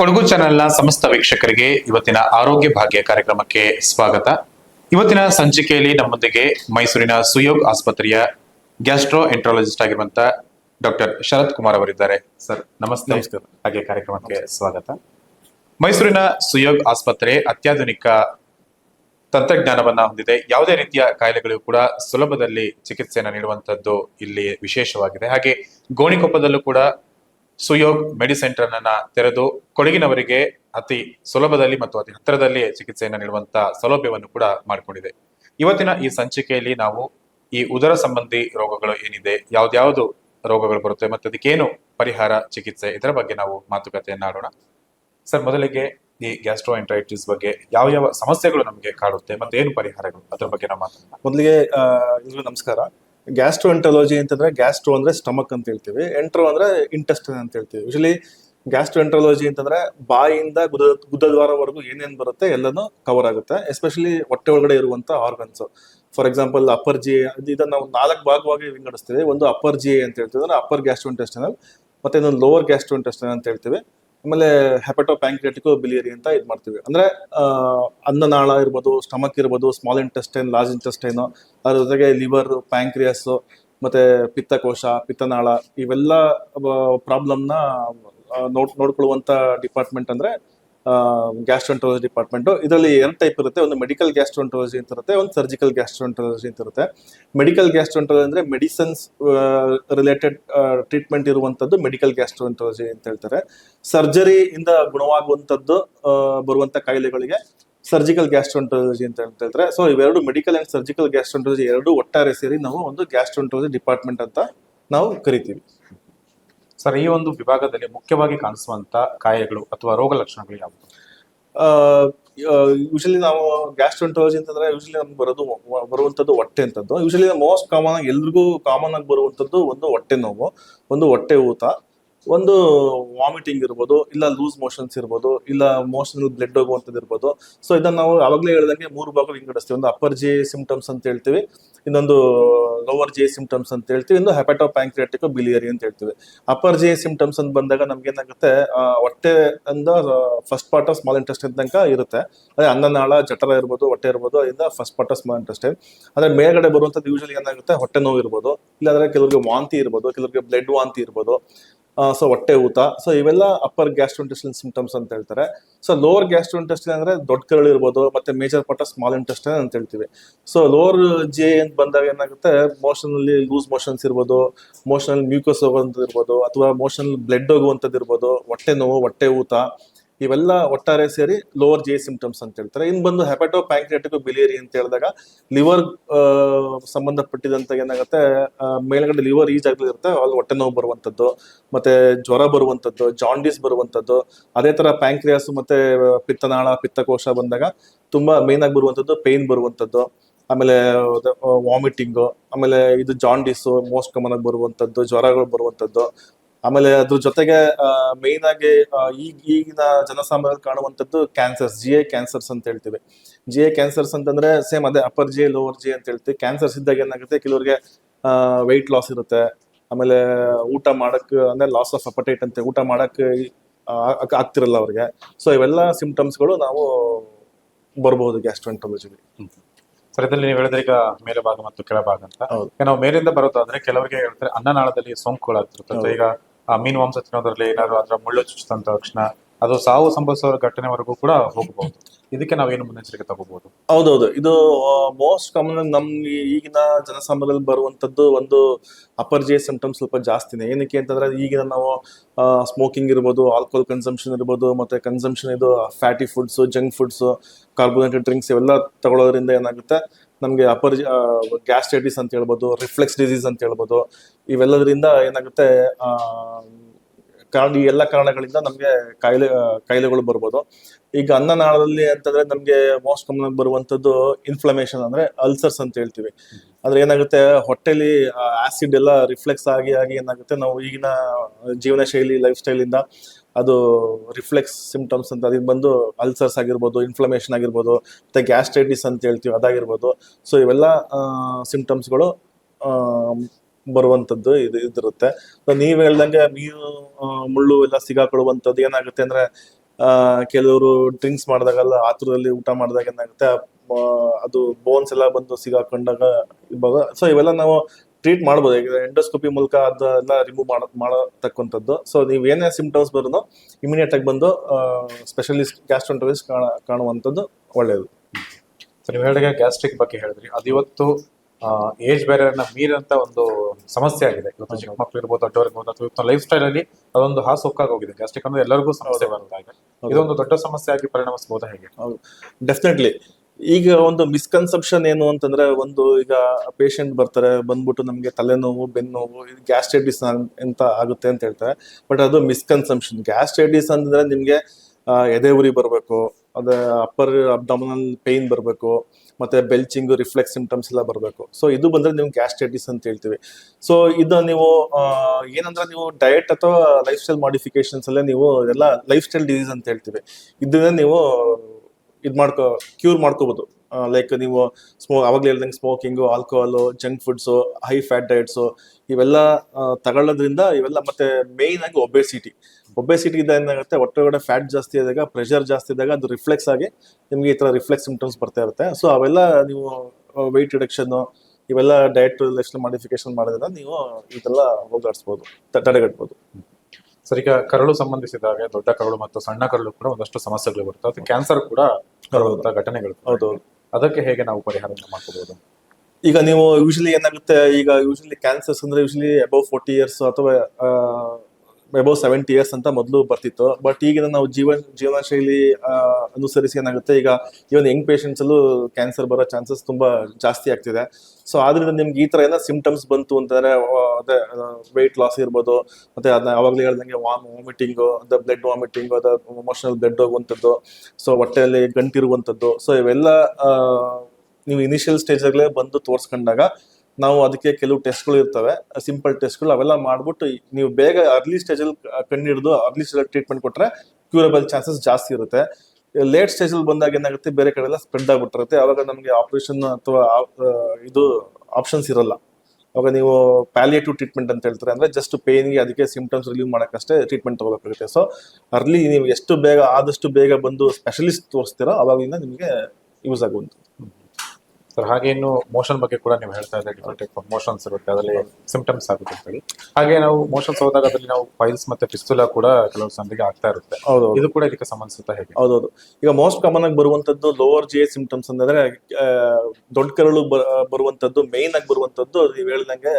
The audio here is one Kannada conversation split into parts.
ಕೊಡಗು ಚಾನೆಲ್ನ ಸಮಸ್ತ ವೀಕ್ಷಕರಿಗೆ ಇವತ್ತಿನ ಆರೋಗ್ಯ ಭಾಗ್ಯ ಕಾರ್ಯಕ್ರಮಕ್ಕೆ ಸ್ವಾಗತ. ಇವತ್ತಿನ ಸಂಚಿಕೆಯಲ್ಲಿ ನಮ್ಮೊಂದಿಗೆ ಮೈಸೂರಿನ ಸುಯೋಗ್ ಆಸ್ಪತ್ರೆಯ ಗ್ಯಾಸ್ಟ್ರೋ ಎಂಟ್ರಾಲಜಿಸ್ಟ್ ಆಗಿರುವಂತ ಡಾಕ್ಟರ್ ಶರತ್ ಕುಮಾರ್ ಅವರಿದ್ದಾರೆ. ಸರ್ ನಮಸ್ತೆ. ಹಾಗೆ ಕಾರ್ಯಕ್ರಮಕ್ಕೆ ಸ್ವಾಗತ. ಮೈಸೂರಿನ ಸುಯೋಗ್ ಆಸ್ಪತ್ರೆ ಅತ್ಯಾಧುನಿಕ ತಂತ್ರಜ್ಞಾನವನ್ನ ಹೊಂದಿದೆ. ಯಾವುದೇ ರೀತಿಯ ಕಾಯಿಲೆಗಳಿಗೂ ಕೂಡ ಸುಲಭದಲ್ಲಿ ಚಿಕಿತ್ಸೆಯನ್ನು ನೀಡುವಂತದ್ದು ಇಲ್ಲಿ ವಿಶೇಷವಾಗಿದೆ. ಹಾಗೆ ಗೋಣಿಕೊಪ್ಪದಲ್ಲೂ ಕೂಡ ಸುಯೋಗ್ ಮೆಡಿಸೆಂಟರ್ ಅನ್ನ ತೆರೆದು ಕೊಡಗಿನವರಿಗೆ ಅತಿ ಸುಲಭದಲ್ಲಿ ಮತ್ತು ಅತಿ ಹತ್ತಿರದಲ್ಲಿ ಚಿಕಿತ್ಸೆಯನ್ನು ನೀಡುವಂತ ಸೌಲಭ್ಯವನ್ನು ಕೂಡ ಮಾಡಿಕೊಂಡಿದೆ. ಇವತ್ತಿನ ಈ ಸಂಚಿಕೆಯಲ್ಲಿ ನಾವು ಈ ಉದರ ಸಂಬಂಧಿ ರೋಗಗಳು ಏನಿದೆ, ಯಾವ್ದ್ಯಾವ್ದು ರೋಗಗಳು ಬರುತ್ತೆ ಮತ್ತೆ ಅದಕ್ಕೇನು ಪರಿಹಾರ ಚಿಕಿತ್ಸೆ ಇದರ ಬಗ್ಗೆ ನಾವು ಮಾತುಕತೆಯನ್ನು ಆಡೋಣ. ಸರ್, ಮೊದಲಿಗೆ ಈ ಗ್ಯಾಸ್ಟ್ರೋ ಎಂಟ್ರೈಟಿಸ್ ಬಗ್ಗೆ ಯಾವ ಯಾವ ಸಮಸ್ಯೆಗಳು ನಮಗೆ ಕಾಡುತ್ತೆ ಮತ್ತೆ ಏನು ಪರಿಹಾರಗಳು ಅದರ ಬಗ್ಗೆ ನಾವು ಮಾತಾಡೋಣ. ಮೊದಲಿಗೆ ನಮಸ್ಕಾರ. ಗ್ಯಾಸ್ಟ್ರೋ ಎಂಟ್ರಾಲಜಿ ಅಂತಂದ್ರೆ ಗ್ಯಾಸ್ಟ್ರೋ ಅಂದ್ರೆ ಸ್ಟಮಕ್ ಅಂತ ಹೇಳ್ತೀವಿ. ಎಂಟ್ರೋ ಅಂದ್ರೆ ಇಂಟೆಸ್ಟೈನ್ ಅಂತ ಹೇಳ್ತೀವಿ. ಯೂಶಲಿ ಗ್ಯಾಸ್ಟ್ರೋ ಎಂಟ್ರಾಲಜಿ ಅಂತಂದ್ರೆ ಬಾಯಿಯಿಂದ ಗುದ ಗುದ್ದದ್ವಾರವರೆಗೂ ಏನೇನು ಬರುತ್ತೆ ಎಲ್ಲನೂ ಕವರ್ ಆಗುತ್ತೆ. ಎಸ್ಪೆಷಲಿ ಹೊಟ್ಟೆ ಒಳಗಡೆ ಇರುವಂತ organs for example upper G ಇದನ್ನ ನಾವು ನಾಲ್ಕು ಭಾಗವಾಗಿ ವಿಂಗಡಿಸ್ತೀವಿ. ಒಂದು ಅಪ್ಪರ್ ಜಿ ಅಂತ ಹೇಳ್ತೀವಿ. ಅಂದ್ರೆ ಅಪ್ಪರ್ ಗ್ಯಾಸ್ಟ್ರೋ ಇಂಟೆಸ್ಟೈನಲ್ ಮತ್ತೆ ಇನ್ನೊಂದು ಲೋವರ್ ಗ್ಯಾಸ್ಟ್ರೋ ಇಂಟೆಸ್ಟೈನಲ್ ಅಂತ ಹೇಳ್ತೀವಿ. ಆಮೇಲೆ ಹೆಪಟೋ ಪ್ಯಾಂಕ್ರಿಯಾಟಿಕೋ ಬಿಲಿಯರಿ ಅಂತ ಇದು ಮಾಡ್ತೀವಿ. ಅಂದ್ರೆ ಅನ್ನನಾಳ ಇರ್ಬೋದು ಸ್ಟಮಕ್ ಇರ್ಬೋದು ಸ್ಮಾಲ್ ಇಂಟೆಸ್ಟೈನ್ ಲಾರ್ಜ್ ಇಂಟೆಸ್ಟೈನ್ ಅದ್ರ ಜೊತೆಗೆ ಲಿವರ್ ಪ್ಯಾಂಕ್ರಿಯಸ್ ಮತ್ತೆ ಪಿತ್ತಕೋಶ, ಪಿತ್ತನಾಳ ಇವೆಲ್ಲ ಪ್ರಾಬ್ಲಮ್ನ ನೋಡ್, ನೋಡ್ಕೊಳ್ಳುವಂತ ಡಿಪಾರ್ಟ್ಮೆಂಟ್ ಅಂದ್ರೆ ಗ್ಯಾಸ್ಟ್ರೋಂಟ್ರಾಲಜಿ ಡಿಪಾರ್ಟ್ಮೆಂಟು ಇದರಲ್ಲಿ ಎರಡು ಟೈಪ್ ಇರುತ್ತೆ. ಒಂದು ಮೆಡಿಕಲ್ ಗ್ಯಾಸ್ಟ್ರೋಂಟಾಲಜಿ ಅಂತ ಇರುತ್ತೆ, ಒಂದು ಸರ್ಜಿಕಲ್ ಗ್ಯಾಸ್ಟ್ರೋಂಟಾಲಜಿ ಅಂತ ಇರುತ್ತೆ. ಮೆಡಿಕಲ್ ಗ್ಯಾಸ್ಟ್ರೋಂಟ್ರಾಲಜಿ ಅಂದರೆ ಮೆಡಿಸನ್ಸ್ ರಿಲೇಟೆಡ್ ಟ್ರೀಟ್ಮೆಂಟ್ ಇರುವಂಥದ್ದು ಮೆಡಿಕಲ್ ಗ್ಯಾಸ್ಟ್ರೋಂಟಾಲಜಿ ಅಂತ ಹೇಳ್ತಾರೆ. ಸರ್ಜರಿಯಿಂದ ಗುಣವಾಗುವಂಥದ್ದು ಬರುವಂಥ ಕಾಯಿಲೆಗಳಿಗೆ ಸರ್ಜಿಕಲ್ ಗ್ಯಾಸ್ಟ್ರೋಂಟ್ರಾಲಜಿ ಅಂತ ಹೇಳ್ತಾರೆ ಸೊ ಇವೆರಡು ಮೆಡಿಕಲ್ ಅಂಡ್ ಸರ್ಜಿಕಲ್ ಗ್ಯಾಸ್ಟ್ರೋಂಟ್ರಾಲಜಿ ಎರಡು ಒಟ್ಟಾರೆ ಸೇರಿ ನಾವು ಒಂದು ಗ್ಯಾಸ್ಟ್ರೋಂಟ್ರಾಲಜಿ ಡಿಪಾರ್ಟ್ಮೆಂಟ್ ಅಂತ ನಾವು ಕರಿತೀವಿ. ಸರ್, ಈ ಒಂದು ವಿಭಾಗದಲ್ಲಿ ಮುಖ್ಯವಾಗಿ ಕಾಣಿಸುವಂತ ಕಾಯಿಲೆಗಳು ಅಥವಾ ರೋಗ ಲಕ್ಷಣಗಳು ಯಾವುದು? ಯೂಶಲಿ ನಾವು ಗ್ಯಾಸ್ಟ್ರೆಂಟಾಲಜಿ ಅಂತಂದ್ರೆ ಯೂಶಲಿ ನಮ್ಗೆ ಬರೋದು ಬರುವಂಥದ್ದು ಹೊಟ್ಟೆ ಅಂತದ್ದು. ಯೂಶಲಿ ಮೋಸ್ಟ್ ಕಾಮನ್ ಆಗಿ ಎಲ್ರಿಗೂ ಕಾಮನ್ ಆಗಿ ಬರುವಂತದ್ದು ಒಂದು ಹೊಟ್ಟೆ ನೋವು, ಒಂದು ಹೊಟ್ಟೆ ಊತ ಒಂದು ವಾಮಿಟಿಂಗ್ ಇರ್ಬೋದು, ಇಲ್ಲ ಲೂಸ್ ಮೋಷನ್ಸ್ ಇರ್ಬೋದು, ಇಲ್ಲ ಮೋಷನ್ ಬ್ಲಡ್ ಹೋಗುವಂಥದ್ದು ಇರ್ಬೋದು. ಸೊ ಇದನ್ನ ನಾವು ಅವಾಗಲೇ ಹೇಳ್ದಂಗೆ ಮೂರು ಭಾಗ ವಿಂಗಡಿಸ್ತೀವಿ. ಒಂದು ಅಪ್ಪರ್ ಜಿ ಸಿಂಪ್ಟಮ್ಸ್ ಅಂತ ಹೇಳ್ತೀವಿ, ಇನ್ನೊಂದು ಲೋವರ್ ಜೆ ಸಿಂಪ್ಟಮ್ಸ್ ಅಂತ ಹೇಳ್ತೀವಿ ಇನ್ನು ಹೆಪಟೋ ಪ್ಯಾಂಕ್ರಿಯಾಟಿಕ್ ಬಿಲಿಯರಿ ಅಂತ ಹೇಳ್ತೀವಿ. ಅಪ್ಪರ್ ಜಿ ಸಿಂಪ್ಟಮ್ಸ್ ಅಂತ ಬಂದಾಗ ನಮ್ಗೆ ಏನಾಗುತ್ತೆ ಹೊಟ್ಟೆ ಅಂದ first part of small intestine ತನಕ ಇರುತ್ತೆ. ಅದೇ ಅನ್ನನಾಳ, ಜಠರ ಇರ್ಬೋದು, ಹೊಟ್ಟೆ ಇರ್ಬೋದು, ಅದರಿಂದ first part of small intestine ಅಂದ್ರೆ ಮೇಲ್ಗಡೆ ಬರುವಂಥದ್ದು ಯೂಶಲಿ ಏನಾಗುತ್ತೆ, ಹೊಟ್ಟೆ ನೋವು ಇರ್ಬೋದು, ಇಲ್ಲಾಂದ್ರೆ ಕೆಲವರಿಗೆ ವಾಂತಿ ಇರ್ಬೋದು, ಕೆಲವರಿಗೆ ಬ್ಲಡ್ ವಾಂತಿ ಇರ್ಬೋದು. ಸೊ ಹೊಟ್ಟೆ ಊತ. ಸೊ ಇವೆಲ್ಲ ಅಪ್ಪರ್ ಗ್ಯಾಸ್ಟ್ರೋಂಟೆಸ್ಟೈನ್ ಸಿಂಪ್ಟಮ್ಸ್ ಅಂತ ಹೇಳ್ತಾರೆ. ಸೊ ಲೋವರ್ ಗ್ಯಾಸ್ಟ್ರೋಂಟೆಸ್ಟೈನ್ ಅಂದ್ರೆ ದೊಡ್ಡ ಕರಳು ಇರ್ಬೋದು, ಮತ್ತೆ ಮೇಜರ್ ಪಾರ್ಟ್ ಸ್ಮಾಲ್ ಇಂಟೆಸ್ಟೈನ್ ಅಂತ ಹೇಳ್ತೀವಿ. ಸೊ ಲೋವರ್ ಜೆ ಅಂತ ಬಂದಾಗ ಏನಾಗುತ್ತೆ? ಮೋಷನ್ ಅಲ್ಲಿ ಲೂಸ್ ಮೋಷನ್ಸ್ ಇರ್ಬೋದು ಮೋಷನ್ ಅಲ್ಲಿ ಮ್ಯೂಕಸ್ ಹೋಗುವಂಥದ್ದು ಇರ್ಬೋದು, ಅಥವಾ ಮೋಷನ್ ಬ್ಲಡ್ ಹೋಗುವಂಥದ್ದು ಇರ್ಬೋದು, ಹೊಟ್ಟೆ ನೋವು, ಹೊಟ್ಟೆ ಊತ. ಇವೆಲ್ಲ ಒಟ್ಟಾರೆ ಸೇರಿ ಲೋವರ್ ಜೆ ಸಿಂಪ್ಟಮ್ಸ್ ಅಂತ ಹೇಳ್ತಾರೆ. ಇನ್ ಬಂದು ಹೆಪಟೋ ಪ್ಯಾಂಕ್ರಿಯಾಟಿಕ್ ಬಿಲಿಯರಿ ಅಂತ ಹೇಳಿದಾಗ ಲಿವರ್ ಸಂಬಂಧಪಟ್ಟಿದಂತ ಏನಾಗುತ್ತೆ ಮೇಲ್ಗಡೆ ಲಿವರ್ ಈಜ್ ಜಾಗದಲ್ಲಿ ಇರುತ್ತೆ ಅಲ್ಲಿ ಹೊಟ್ಟೆ ನೋವು ಬರುವಂತದ್ದು, ಮತ್ತೆ ಜ್ವರ ಬರುವಂತದ್ದು ಜಾಂಡಿಸ್ ಬರುವಂತದ್ದು, ಅದೇ ತರ ಪ್ಯಾಂಕ್ರಿಯಾಸ್ ಮತ್ತೆ ಪಿತ್ತನಾಳ, ಪಿತ್ತಕೋಶ ಬಂದಾಗ ತುಂಬಾ ಮೇನ್ ಆಗಿ ಬರುವಂತದ್ದು ಪೇನ್ ಬರುವಂತದ್ದು, ಆಮೇಲೆ ವಾಮಿಟಿಂಗು ಆಮೇಲೆ ಇದು ಜಾಂಡಿಸು ಮೋಸ್ಟ್ ಕಾಮನ್ ಆಗಿ ಬರುವಂತದ್ದು, ಜ್ವರಗಳು ಬರುವಂತದ್ದು ಆಮೇಲೆ ಅದ್ರ ಜೊತೆಗೆ ಮೇನ್ ಆಗಿ ಈಗ ಈಗಿನ ಜನಸಾಮಾನ್ಯರಲ್ಲಿ ಕಾಣುವಂಥದ್ದು ಕ್ಯಾನ್ಸರ್ಸ್ ಜಿ ಎ ಕ್ಯಾನ್ಸರ್ಸ್ ಅಂತ ಹೇಳ್ತೀವಿ. ಜಿ ಎ ಕ್ಯಾನ್ಸರ್ಸ್ ಅಂತಂದ್ರೆ ಸೇಮ್ ಅದೇ ಅಪ್ಪರ್ ಜಿ ಲೋವರ್ ಜಿ ಅಂತ ಹೇಳ್ತೀವಿ. ಕ್ಯಾನ್ಸರ್ಸ್ ಇದ್ದಾಗ ಏನಾಗುತ್ತೆ? ಕೆಲವರಿಗೆ ವೆಯ್ಟ್ ಲಾಸ್ ಇರುತ್ತೆ. ಆಮೇಲೆ ಊಟ ಮಾಡಕ್ ಅಂದ್ರೆ ಲಾಸ್ ಆಫ್ ಅಪಟೈಟ್ ಅಂತ ಊಟ ಮಾಡಕ್ ಆಗ್ತಿರಲ್ಲ ಅವ್ರಿಗೆ. ಸೊ ಇವೆಲ್ಲ ಸಿಂಪ್ಟಮ್ಸ್ಗಳು ನಾವು ಬರಬಹುದು ಗ್ಯಾಸ್ಟ್ರೋಂಟ್ರಾಲಜಿಲಿ ಸರ್ ಇದರಲ್ಲಿ ನೀವು ಹೇಳಿದ್ರೆ ಈಗ ಮೇಲೆ ಭಾಗ ಮತ್ತು ಕೆಳಭಾಗ ಅಂತ. ನಾವು ಮೇಲಿಂದ ಬರೋದಾದ್ರೆ ಕೆಲವರಿಗೆ ಹೇಳ್ತಾರೆ ಅನ್ನನಾಳದಲ್ಲಿ ಸೋಂಕುಗಳಾಗ್ತಿರುತ್ತೆ. ಈಗ ಮೀನು ಮಾಂಸ ತಿನ್ನೋದ್ರಲ್ಲಿ ಏನಾದ್ರು ಅದರ ಮುಳ್ಳು ಚುಚ್ಚಿದಂತ ತಕ್ಷಣ ಅದು ಸಾವು ಸಂಭವಿಸೋ ಘಟನೆವರೆಗೂ ಕೂಡ ಹೋಗಬಹುದು. ಇದಕ್ಕೆ ನಾವು ಏನು ಮುನ್ನೆಚ್ಚರಿಕೆ ತಗೋಬಹುದು? ಹೌದೌದು. ಇದು ಮೋಸ್ಟ್ ಕಾಮನ್ ನಮ್ ಈಗಿನ ಜನಸಾಮಾನ್ಯದಲ್ಲಿ ಬರುವಂತದ್ದು ಒಂದು ಅಪರ್ ಸಿಂಪ್ಟಮ್ಸ್ ಸ್ವಲ್ಪ ಜಾಸ್ತಿನೇ. ಏನಕ್ಕೆ ಅಂತಂದ್ರೆ ಈಗಿನ ನಾವು ಸ್ಮೋಕಿಂಗ್ ಇರ್ಬೋದು ಆಲ್ಕೋಹಾಲ್ ಕನ್ಸಂಪ್ಷನ್ ಇರ್ಬೋದು, ಮತ್ತೆ ಕನ್ಸಂಪ್ಷನ್ ಇದು fatty foods junk foods carbonated drinks ಇವೆಲ್ಲ ತಗೊಳ್ಳೋದ್ರಿಂದ ಏನಾಗುತ್ತೆ? ನಮಗೆ ಅಪರ್ ಗ್ಯಾಸ್ಟ್ರೈಟಿಸ್ ಅಂತ ಹೇಳ್ಬೋದು ರಿಫ್ಲೆಕ್ಸ್ ಡಿಸೀಸ್ ಅಂತ ಹೇಳ್ಬೋದು, ಇವೆಲ್ಲದರಿಂದ ಏನಾಗುತ್ತೆ ಕಾರಣ, ಈ ಎಲ್ಲ ಕಾರಣಗಳಿಂದ ನಮಗೆ ಕಾಯಿಲೆ ಕಾಯಿಲೆಗಳು ಬರ್ಬೋದು. ಈಗ ಅನ್ನನಾಳದಲ್ಲಿ ಅಂತಂದ್ರೆ ನಮಗೆ ಮೋಸ್ಟ್ ಕಾಮನ್ ಆಗಿ ಬರುವಂಥದ್ದು ಇನ್ಫ್ಲಮೇಷನ್ ಅಂದ್ರೆ ಅಲ್ಸರ್ಸ್ ಅಂತ ಹೇಳ್ತೀವಿ. ಅಂದ್ರೆ ಏನಾಗುತ್ತೆ, ಹೊಟ್ಟೆಲಿ ಆಸಿಡ್ ಎಲ್ಲ ರಿಫ್ಲೆಕ್ಸ್ ಆಗಿ ಆಗಿ ಏನಾಗುತ್ತೆ, ನಾವು ಈಗಿನ ಜೀವನ ಶೈಲಿ ಲೈಫ್ ಸ್ಟೈಲಿಂದ ಅದು ರಿಫ್ಲೆಕ್ಸ್ ಸಿಂಪ್ಟಮ್ಸ್ ಅಂತ ಅದಕ್ಕೆ ಬಂದು ಅಲ್ಸರ್ಸ್ ಆಗಿರ್ಬೋದು ಇನ್ಫ್ಲಮೇಷನ್ ಆಗಿರ್ಬೋದು, ಮತ್ತು ಗ್ಯಾಸ್ಟ್ರೈಟಿಸ್ ಅಂತ ಹೇಳ್ತೀವಿ, ಅದಾಗಿರ್ಬೋದು. ಸೊ ಇವೆಲ್ಲ ಸಿಂಪ್ಟಮ್ಸ್ಗಳು ಬರುವಂಥದ್ದು ಇದು, ಇದಿರುತ್ತೆ. ಸೊ ನೀವು ಹೇಳ್ದಂಗೆ ಮೀನು ಮುಳ್ಳು ಎಲ್ಲ ಸಿಗಾಕೊಳ್ಳುವಂಥದ್ದು ಏನಾಗುತ್ತೆ ಅಂದರೆ ಕೆಲವರು ಡ್ರಿಂಕ್ಸ್ ಮಾಡಿದಾಗಲ್ಲ ಆತುರದಲ್ಲಿ ಊಟ ಮಾಡಿದಾಗ ಏನಾಗುತ್ತೆ ಅದು ಬೋನ್ಸ್ ಎಲ್ಲ ಬಂದು ಸಿಗಾಕೊಂಡಾಗ ಇವಾಗ ಸೊ ಇವೆಲ್ಲ ನಾವು ಟ್ರೀಟ್ ಮಾಡ್ಬೋದು. ಈಗ ಎಂಡೋಸ್ಕೋಪಿ ಮೂಲಕ ಅದೆಲ್ಲ ರಿಮೂವ್ ಮಾಡ ಮಾಡತಕ್ಕಂಥದ್ದು. ಸೊ ನೀವು ಏನೇ ಸಿಂಪ್ಟಮ್ಸ್ ಬರೋದು ಇಮಿಡಿಯೇಟ್ ಆಗಿ ಬಂದು ಸ್ಪೆಷಲಿಸ್ಟ್ ಗ್ಯಾಸ್ಟ್ರೋಂಟರಿಸ್ಟ್ ಕಾಣ ಕಾಣುವಂಥದ್ದು ಒಳ್ಳೆಯದು ಸೊ ನೀವು ಹೇಳಿದಾಗ ಗ್ಯಾಸ್ಟ್ರಿಕ್ ಬಗ್ಗೆ ಹೇಳಿದ್ರಿ. ಅದು ಇವತ್ತು ಏಜ್ ಬ್ಯಾರಿಯರ್ನ ಮೀರಂತ ಒಂದು ಸಮಸ್ಯೆ ಆಗಿದೆ. ಇವತ್ತು ಚಿಕ್ಕ ಮಕ್ಕಳು ಇರ್ಬೋದು ದೊಡ್ಡವರು ಇರ್ಬೋದು ಅಥವಾ ಇವತ್ತು ಲೈಫ್ ಸ್ಟೈಲ್ ಅಲ್ಲಿ ಅದೊಂದು ಹಾಸೊಕ್ಕಾಗಿ ಹೋಗಿದೆ. ಗ್ಯಾಸ್ಟ್ರಿಕ್ ಅಂದ್ರೆ ಎಲ್ಲರಿಗೂ ಸಮಸ್ಯೆ ಬರೋದಾಗ ಇದೊಂದು ದೊಡ್ಡ ಸಮಸ್ಯೆ ಆಗಿ ಪರಿಣಮಿಸಬಹುದಾ ಹೇಗೆ? ಡೆಫಿನೆಟ್ಲಿ ಈಗ ಒಂದು ಮಿಸ್ಕನ್ಸೆಪ್ಷನ್ ಏನು ಅಂತಂದ್ರೆ ಒಂದು ಈಗ ಪೇಷಂಟ್ ಬರ್ತಾರೆ, ಬಂದ್ಬಿಟ್ಟು ನಮಗೆ ತಲೆನೋವು, ಬೆನ್ನೋವು ಗ್ಯಾಸ್ಟ್ರೈಟಿಸ್ ಅಂತ ಆಗುತ್ತೆ ಅಂತ ಹೇಳ್ತಾರೆ. ಬಟ್ ಅದು ಮಿಸ್ಕನ್ಸೆಪ್ಷನ್ ಗ್ಯಾಸ್ಟ್ರೈಟಿಸ್ ಅಂತಂದ್ರೆ ನಿಮಗೆ ಎದೆ ಉರಿ ಬರಬೇಕು, ಅದೇ ಅಪ್ಪರ್ ಅಬ್ಡಮಿನಲ್ ಪೇಯ್ನ್ ಬರಬೇಕು, ಮತ್ತೆ ಬೆಲ್ಚಿಂಗ್ ರಿಫ್ಲೆಕ್ಸ್ ಸಿಂಟಮ್ಸ್ ಎಲ್ಲ ಬರಬೇಕು. ಸೊ ಇದು ಬಂದ್ರೆ ನೀವು ಗ್ಯಾಸ್ಟ್ರೈಟಿಸ್ ಅಂತ ಹೇಳ್ತೀವಿ. ಸೊ ಇದು ನೀವು ಏನಂದ್ರೆ ನೀವು ಡಯಟ್ ಅಥವಾ ಲೈಫ್ ಸ್ಟೈಲ್ ಮಾಡಿಫಿಕೇಶನ್ಸ್ ಅಲ್ಲೇ ನೀವು ಎಲ್ಲ ಲೈಫ್ ಸ್ಟೈಲ್ ಡಿಸೀಸ್ ಅಂತ ಹೇಳ್ತೀವಿ. ಇದನ್ನ ನೀವು ಇದು ಮಾಡ್ಕೋ ಕ್ಯೂರ್ ಮಾಡ್ಕೋಬಹುದು ಲೈಕ್ ನೀವು ಸ್ಮೋ, ಅವಾಗಲೇ ಹೇಳ್ದಂಗೆ smoking alcohol junk foods high fat diets ಇವೆಲ್ಲ ತಗೊಳ್ಳೋದ್ರಿಂದ ಇವೆಲ್ಲ ಮತ್ತೆ ಮೇಯ್ನ್ ಆಗಿ ಒಬೆಸಿಟಿ ಒಬೆಸಿಟಿ ಇದ್ದ ಏನಾಗುತ್ತೆ ಒಟ್ಟೊಳಗಡೆ ಫ್ಯಾಟ್ ಜಾಸ್ತಿ ಆದಾಗ ಪ್ರೆಷರ್ ಜಾಸ್ತಿ ಇದ್ದಾಗ ಅದು ರಿಫ್ಲೆಕ್ಸ್ ಆಗಿ ನಿಮಗೆ ಈ ಥರ ರಿಫ್ಲೆಕ್ಸ್ ಸಿಂಪ್ಟಮ್ಸ್ ಬರ್ತಾ ಇರುತ್ತೆ. ಸೊ ಅವೆಲ್ಲ ನೀವು ವೆಯ್ಟ್ ರಿಡಕ್ಷನ್ನು ಇವೆಲ್ಲ ಡಯಟ್ ಮಾಡಿಫಿಕೇಶನ್ ಮಾಡೋದ್ರಿಂದ ನೀವು ಇದೆಲ್ಲ ಹೋಗಾಡಿಸ್ಬೋದು ತಡೆಗಟ್ಬೋದು. ಸರ್ ಈಗ ಕರಳು ಸಂಬಂಧಿಸಿದಾಗ ದೊಡ್ಡ ಕರಳು ಮತ್ತು ಸಣ್ಣ ಕರಳು ಕೂಡ ಒಂದಷ್ಟು ಸಮಸ್ಯೆಗಳು ಬರುತ್ತೆ ಅದು ಕ್ಯಾನ್ಸರ್ ಕೂಡ ಬರುವಂತಹ ಘಟನೆಗಳು ಹೌದು ಅದಕ್ಕೆ ಹೇಗೆ ನಾವು ಪರಿಹಾರ ಮಾಡ್ಕೋಬಹುದು ಈಗ ನೀವು ಯೂಶಲಿ ಏನಾಗುತ್ತೆ ಈಗ ಯೂಶಲಿ ಕ್ಯಾನ್ಸರ್ಸ್ ಅಂದ್ರೆ ಯೂಶಲಿ ಅಬೌವ್ ಫೋರ್ಟಿ ಇಯರ್ಸ್ ಅಥವಾ ಅಬೌವ್ ಸೆವೆಂಟಿ ಇಯರ್ಸ್ ಅಂತ ಮೊದಲು ಬರ್ತಿತ್ತು. ಬಟ್ ಈಗಿನ ನಾವು ಜೀವನ ಜೀವನ ಶೈಲಿ ಅನುಸರಿಸಿ ಏನಾಗುತ್ತೆ? ಈಗ ಈವನ್ ಯಂಗ್ ಪೇಷಂಟ್ಸ್ ಅಲ್ಲೂ ಕ್ಯಾನ್ಸರ್ ಬರೋ ಚಾನ್ಸಸ್ ತುಂಬಾ ಜಾಸ್ತಿ ಆಗ್ತಿದೆ. ಸೊ ಆದ್ರಿಂದ ನಿಮ್ಗೆ ಈ ತರ ಏನೋ ಸಿಂಪ್ಟಮ್ಸ್ ಬಂತು ಅಂತಂದ್ರೆ ಅದೇ ವೆಯ್ಟ್ ಲಾಸ್ ಇರ್ಬೋದು, ಮತ್ತೆ ಅದನ್ನ ಅವಾಗಲೇ ಹೇಳ್ದಂಗೆ ವಾಮ್ ವಾಮಿಟಿಂಗು ಅದ ಬ್ಲಡ್ ವಾಮಿಟಿಂಗ್ ಅದ ಎಮೋಷನಲ್ ಬ್ಲಡ್ ಹೋಗುವಂಥದ್ದು ಸೊ ಹೊಟ್ಟೆಯಲ್ಲಿ ಗಂಟಿರುವಂಥದ್ದು. ಸೊ ಇವೆಲ್ಲ ನೀವು ಇನಿಷಿಯಲ್ ಸ್ಟೇಜಲ್ಲೇ ಬಂದು ತೋರಿಸ್ಕೊಂಡಾಗ ನಾವು ಅದಕ್ಕೆ ಕೆಲವು ಟೆಸ್ಟ್ಗಳು ಇರ್ತವೆ ಸಿಂಪಲ್ ಟೆಸ್ಟ್ಗಳು ಅವೆಲ್ಲ ಮಾಡ್ಬಿಟ್ಟು ನೀವು ಬೇಗ ಅರ್ಲಿ ಸ್ಟೇಜಲ್ಲಿ ಕಂಡಿಡಿದು ಅರ್ಲಿ ಸ್ಟೇಜಲ್ಲಿ ಟ್ರೀಟ್ಮೆಂಟ್ ಕೊಟ್ಟರೆ ಕ್ಯೂರಬಲ್ ಚಾನ್ಸಸ್ ಜಾಸ್ತಿ ಇರುತ್ತೆ. ಲೇಟ್ ಸ್ಟೇಜಲ್ಲಿ ಬಂದಾಗ ಏನಾಗುತ್ತೆ, ಬೇರೆ ಕಡೆ ಎಲ್ಲ ಸ್ಪ್ರೆಡ್ ಆಗ್ಬಿಟ್ಟಿರುತ್ತೆ. ಅವಾಗ ನಮಗೆ ಆಪರೇಷನ್ ಅಥವಾ ಇದು ಆಪ್ಷನ್ಸ್ ಇರಲ್ಲ. ಅವಾಗ ನೀವು ಪ್ಯಾಲಿಯೇಟಿವ್ ಟ್ರೀಟ್ಮೆಂಟ್ ಅಂತ ಹೇಳ್ತಾರೆ. ಅಂದ್ರೆ ಜಸ್ಟ್ ಪೇನ್ಗೆ ಅದಕ್ಕೆ ಸಿಂಪ್ಟಮ್ಸ್ ರಿಲೀವ್ ಮಾಡೋಕ್ಕಷ್ಟೇ ಟ್ರೀಟ್ಮೆಂಟ್ ತಗೋಬೇಕಾಗುತ್ತೆ. ಸೊ ಅರ್ಲಿ ನೀವು ಎಷ್ಟು ಬೇಗ, ಆದಷ್ಟು ಬೇಗ ಬಂದು ಸ್ಪೆಷಲಿಸ್ಟ್ ತೋರಿಸ್ತೀರೋ, ಅವಾಗಿಂದ ನಿಮಗೆ ಯೂಸ್ ಆಗುವಂಥದ್ದು. ಸರ್ ಹಾಗೆ ಇನ್ನು ಮೋಷನ್ ಬಗ್ಗೆ ಕೂಡ ನೀವು ಹೇಳ್ತಾ ಇದ್ದೀರಿ ಡಿಫ್ರೆಂಟ್ ಟೈಪ್ ಆಫ್ ಮೋಷನ್ಸ್ ಇರುತ್ತೆ. ಅದರಲ್ಲಿ ಸಿಂಪ್ಟಮ್ಸ್ ಆಗುತ್ತೆ ಅಂತ ಹೇಳಿ. ಹಾಗೆ ನಾವು ಮೋಷನ್ಸ್ ಹೋದಾಗ ಅದರಲ್ಲಿ ನಾವು ಫೈಲ್ಸ್ ಮತ್ತೆ ಫಿಸ್ಟುಲಾ ಕೂಡ ಕೆಲವು ಸಂದಿಗೆ ಆಗ್ತಾ ಇರುತ್ತೆ. ಹೌದು ಇದು ಕೂಡ ಇದಕ್ಕೆ ಸಂಬಂಧಿಸುತ್ತಾ ಹೇಗೆ? ಹೌದೌದು. ಈಗ ಮೋಸ್ಟ್ ಕಾಮನ್ ಆಗಿ ಬರುವಂತದ್ದು ಲೋವರ್ ಜಿ ಸಿಂಪ್ಟಮ್ಸ್ ಅಂದ್ರೆ ದೊಡ್ಡ ಕರಳು ಬರುವಂತದ್ದು ಮೇನ್ ಆಗಿ ಬರುವಂತದ್ದು ನೀವು ಹೇಳಿದಂಗೆ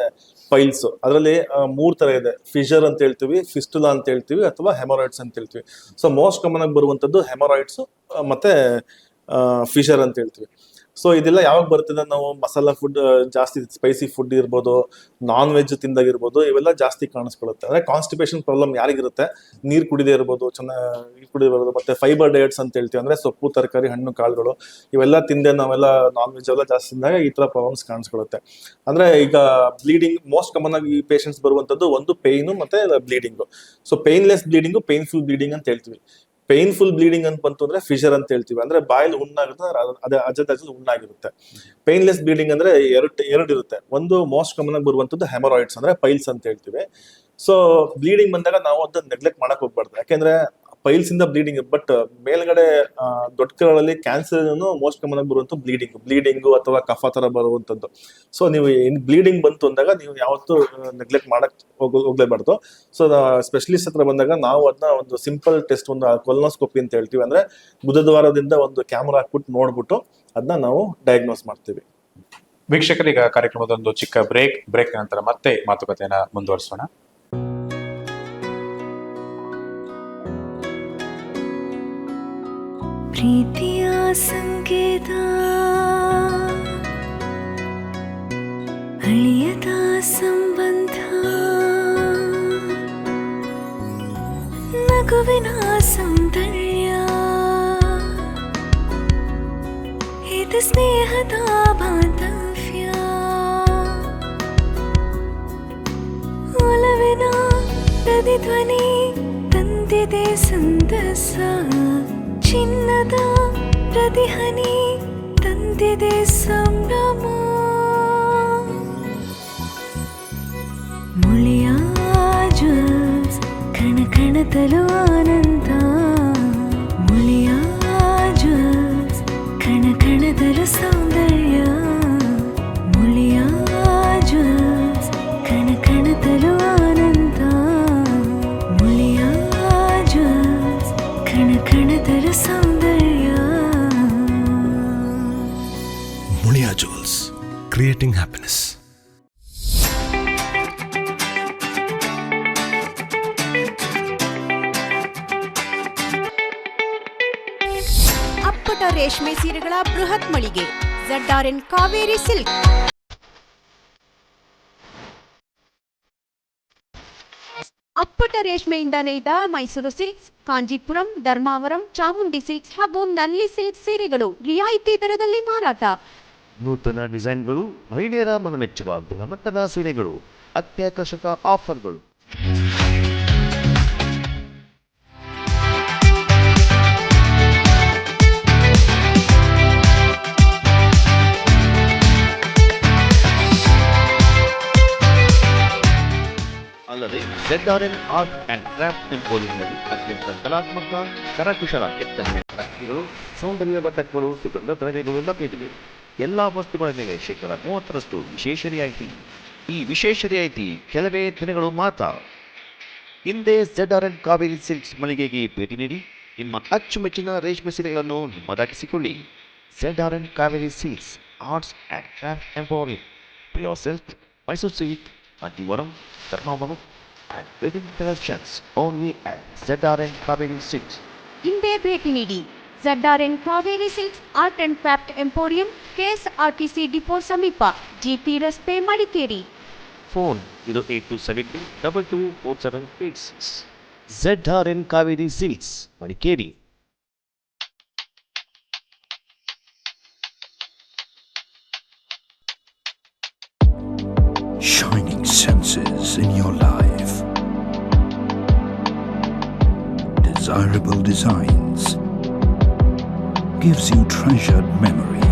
ಫೈಲ್ಸ್ ಅದರಲ್ಲಿ ಮೂರ್ ತರ ಇದೆ. ಫಿಶರ್ ಅಂತ ಹೇಳ್ತೀವಿ ಫಿಸ್ಟುಲಾ ಅಂತ ಹೇಳ್ತೀವಿ ಅಥವಾ ಹೆಮರಾಯ್ಡ್ಸ್ ಅಂತ ಹೇಳ್ತೀವಿ. ಸೊ ಮೋಸ್ಟ್ ಕಾಮನ್ ಆಗಿ ಬರುವಂತದ್ದು ಹೆಮರಾಯ್ಡ್ಸ್ ಮತ್ತೆ ಫಿಶರ್ ಅಂತ ಹೇಳ್ತೀವಿ. ಸೊ ಇದೆಲ್ಲ ಯಾವಾಗ ಬರ್ತದೆ? ನಾವು ಮಸಾಲಾ ಫುಡ್ ಜಾಸ್ತಿ ಸ್ಪೈಸಿ ಫುಡ್ ಇರ್ಬೋದು ನಾನ್ ವೆಜ್ ತಿಂದಾಗಿರ್ಬೋದು, ಇವೆಲ್ಲ ಜಾಸ್ತಿ ಕಾಣಿಸ್ಕೊಳ್ಳುತ್ತೆ. ಅಂದ್ರೆ ಕಾನ್ಸ್ಟಿಪೇಷನ್ ಪ್ರಾಬ್ಲಮ್ ಯಾರಿಗಿರುತ್ತೆ? ನೀರು ಕುಡಿದೇ ಇರ್ಬೋದು ಚೆನ್ನಾಗಿ ನೀರು ಕುಡಿದೇ ಇರ್ಬೋದು, ಮತ್ತೆ ಫೈಬರ್ ಡಯಟ್ಸ್ ಅಂತ ಹೇಳ್ತೀವಿ. ಅಂದ್ರೆ ಸೊಪ್ಪು, ತರಕಾರಿ, ಹಣ್ಣು, ಕಾಳುಗಳು, ಇವೆಲ್ಲ ತಿಂದೆ ನಾವೆಲ್ಲ ನಾನ್ ವೆಜ್ ಎಲ್ಲ ಜಾಸ್ತಿ ತಿಂದಾಗ ಈ ತರ ಪ್ರಾಬ್ಲಮ್ಸ್ ಕಾಣಿಸ್ಕೊಳ್ಳುತ್ತೆ. ಅಂದ್ರೆ ಈಗ ಬ್ಲೀಡಿಂಗ್ ಮೋಸ್ಟ್ ಕಾಮನ್ ಆಗಿ ಈ ಪೇಷಂಟ್ಸ್ ಬರುವಂತದ್ದು ಒಂದು ಪೇಯ್ನು ಮತ್ತೆ bleeding so painless bleeding painful bleeding ಅಂತ ಹೇಳ್ತೀವಿ. ಪೇನ್ಫುಲ್ ಬ್ಲೀಡಿಂಗ್ ಅಂತ ಬಂತು ಅಂದ್ರೆ ಫಿಶರ್ ಅಂತ ಹೇಳ್ತೀವಿ. ಅಂದ್ರೆ ಬಾಯಲ್ಲಿ ಹುಣ್ಣಾಗುತ್ತೆ ಅದೇ ಅದೇ ಅಜದ ಹುಣ್ಣಾಗಿರುತ್ತೆ ಪೇನ್ಲೆಸ್ ಬ್ಲೀಡಿಂಗ್ ಅಂದ್ರೆ ಎರಡು ಎರಡು ಇರುತ್ತೆ. ಒಂದು ಮೋಸ್ಟ್ ಕಾಮನ್ ಆಗಿ ಬರುವಂತದ್ದು ಹೆಮರಾಯ್ಡ್ಸ್ ಅಂದ್ರೆ ಪೈಲ್ಸ್ ಅಂತ ಹೇಳ್ತೀವಿ. ಸೊ ಬ್ಲೀಡಿಂಗ್ ಬಂದಾಗ ನಾವು ಅದನ್ನ ನೆಗ್ಲೆಕ್ಟ್ ಮಾಡಕ್ ಹೋಗ್ಬಾರ್ದು. ಯಾಕೆಂದ್ರೆ ಪೈಲ್ಸ್ ಇಂದ ಬ್ಲೀಡಿಂಗ್ ಬಟ್ ಮೇಲ್ಗಡೆ ದೊಡ್ಡಗಳಲ್ಲಿ ಕ್ಯಾನ್ಸರ್ ಮೋಸ್ಟ್ ಕಾಮನ್ ಆಗಿ ಬರುವಂತ ಬ್ಲೀಡಿಂಗ್ ಬ್ಲೀಡಿಂಗು ಅಥವಾ ಕಫ ತರ ಬರುವಂತದ್ದು ಸೊ ನೀವು ಬ್ಲೀಡಿಂಗ್ ಬಂತು ಅಂದಾಗ ನೀವು ಯಾವತ್ತೂ ನೆಗ್ಲೆಕ್ಟ್ ಮಾಡಕ್ ಹೋಗ್- ಹೋಗ್ಲೇಬಾರ್ದು. ಸೊ ಸ್ಪೆಷಲಿಸ್ಟ್ ಹತ್ರ ಬಂದಾಗ ನಾವು ಅದನ್ನ ಒಂದು ಸಿಂಪಲ್ ಟೆಸ್ಟ್ ಒಂದು ಕೊಲ್ನೋಸ್ಕೋಪಿ ಅಂತ ಹೇಳ್ತೀವಿ. ಅಂದ್ರೆ ಬುಧದ್ವಾರದಿಂದ ಒಂದು ಕ್ಯಾಮ್ರಾ ಹಾಕ್ಬಿಟ್ಟು ನೋಡ್ಬಿಟ್ಟು ಅದನ್ನ ನಾವು ಡಯಾಗ್ನೋಸ್ ಮಾಡ್ತೀವಿ. ವೀಕ್ಷಕರಿಗೆ ಕಾರ್ಯಕ್ರಮದ ಒಂದು ಚಿಕ್ಕ ಬ್ರೇಕ್ ಬ್ರೇಕ್ ನಂತರ ಮತ್ತೆ ಮಾತುಕತೆಯನ್ನ ಮುಂದುವರಿಸೋಣ. प्रीत्या सङ्केता हलीयता सम्बन्धा नघुविना सन्दर्या एतस्नेहता बाधव्या। मूलविना तदिध्वनि तन्दिते सन्दसा ಚಿನ್ನದ ಪ್ರತಿಹನಿ ತಂದಿದೆ ಸಂಭ್ರಮ ಮುಳಿಯ ಜ್ವಲ್ಸ್ ಕಣ ಕಣದಲು ಆನಂದ ಮುಳಿಯ ಜ್ವಲ್ಸ್ ಕಣ ಕಣದಲು ಸೌಂದರ್ಯ ಎನ್ ಕಾವೇರಿ ಸಿಲ್ಕ್ ಅಪ್ಪಟ ರೇಷ್ಮೆಯಿಂದ ನೇಯ್ದ ಮೈಸೂರು ಸಿಲ್ಕ್ಸ್ ಕಾಂಜೀಪುರಂ ಧರ್ಮಾವರಂ ಚಾಮುಂಡಿ ಸಿಲ್ಕ್ಸ್ ಹಾಗೂ ನಲ್ಲಿ ಸಿಲ್ಕ್ ಸೀರೆಗಳು ರಿಯಾಯಿತಿ ದರದಲ್ಲಿ ಮಾರಾಟ. ನೂತನ ಡಿಸೈನ್ಗಳು ಮಹಿಳೆಯರ ಮನಮೆಚ್ಚುವ ಗುಣಮಟ್ಟದ ಸೀರೆಗಳು ಅತ್ಯಾಕರ್ಷಕ ಆಫರ್ಗಳು. ಅಲ್ಲದೆ Z R N art and craft ಎಂಪೋರಿಯಂನಲ್ಲಿ ಅತ್ಯಂತ ಕಲಾತ್ಮಕ ಕರಕುಶಲ ಕೆತ್ತನೆ ಅಕ್ಕಿಗಳು ಸೌಂದರ್ಯ ಬಟ್ಟಗಳು ಸುಗಂಧ ದ್ರವ್ಯಗಳು ಲಭ್ಯವಿದೆ ಎಲ್ಲಾ ವಸ್ತುಗಳ ಮೇಲೆ ಶೇಕಡ ಮೂವತ್ತರಷ್ಟು ವಿಶೇಷ ರಿಯಾಯಿತಿ ಈ ವಿಶೇಷ ರಿಯಾಯಿತಿ ಕೆಲವೇ ದಿನಗಳು ಮಾತ್ರ. ಹಿಂದೆ Z R N Kaveri silks ಮಳಿಗೆಗೆ ಭೇಟಿ ನೀಡಿ, ನಿಮ್ಮ ಅಚ್ಚುಮೆಚ್ಚಿನ ರೇಷ್ಮೆ ಸೀರೆಗಳನ್ನು ನಿಮ್ಮದಾಗಿಸಿಕೊಳ್ಳಿ. Z R N Kaveri silks arts and craft emporium ಪ್ರಿಯೋ silk Mysuru silk ಅಂತಿವರಂ Dharmavaram and breathing directions only at ZRN Kaveri 6. In their waiting ED, ZRN Kaveri 6 Art and Craft Emporium, KSRTC Depot Samipa, GP Raspe Madikeri. Phone 08272 224786. ZRN Kaveri 6, Madikeri. shining senses in your life. Desirable designs, gives you treasured memory.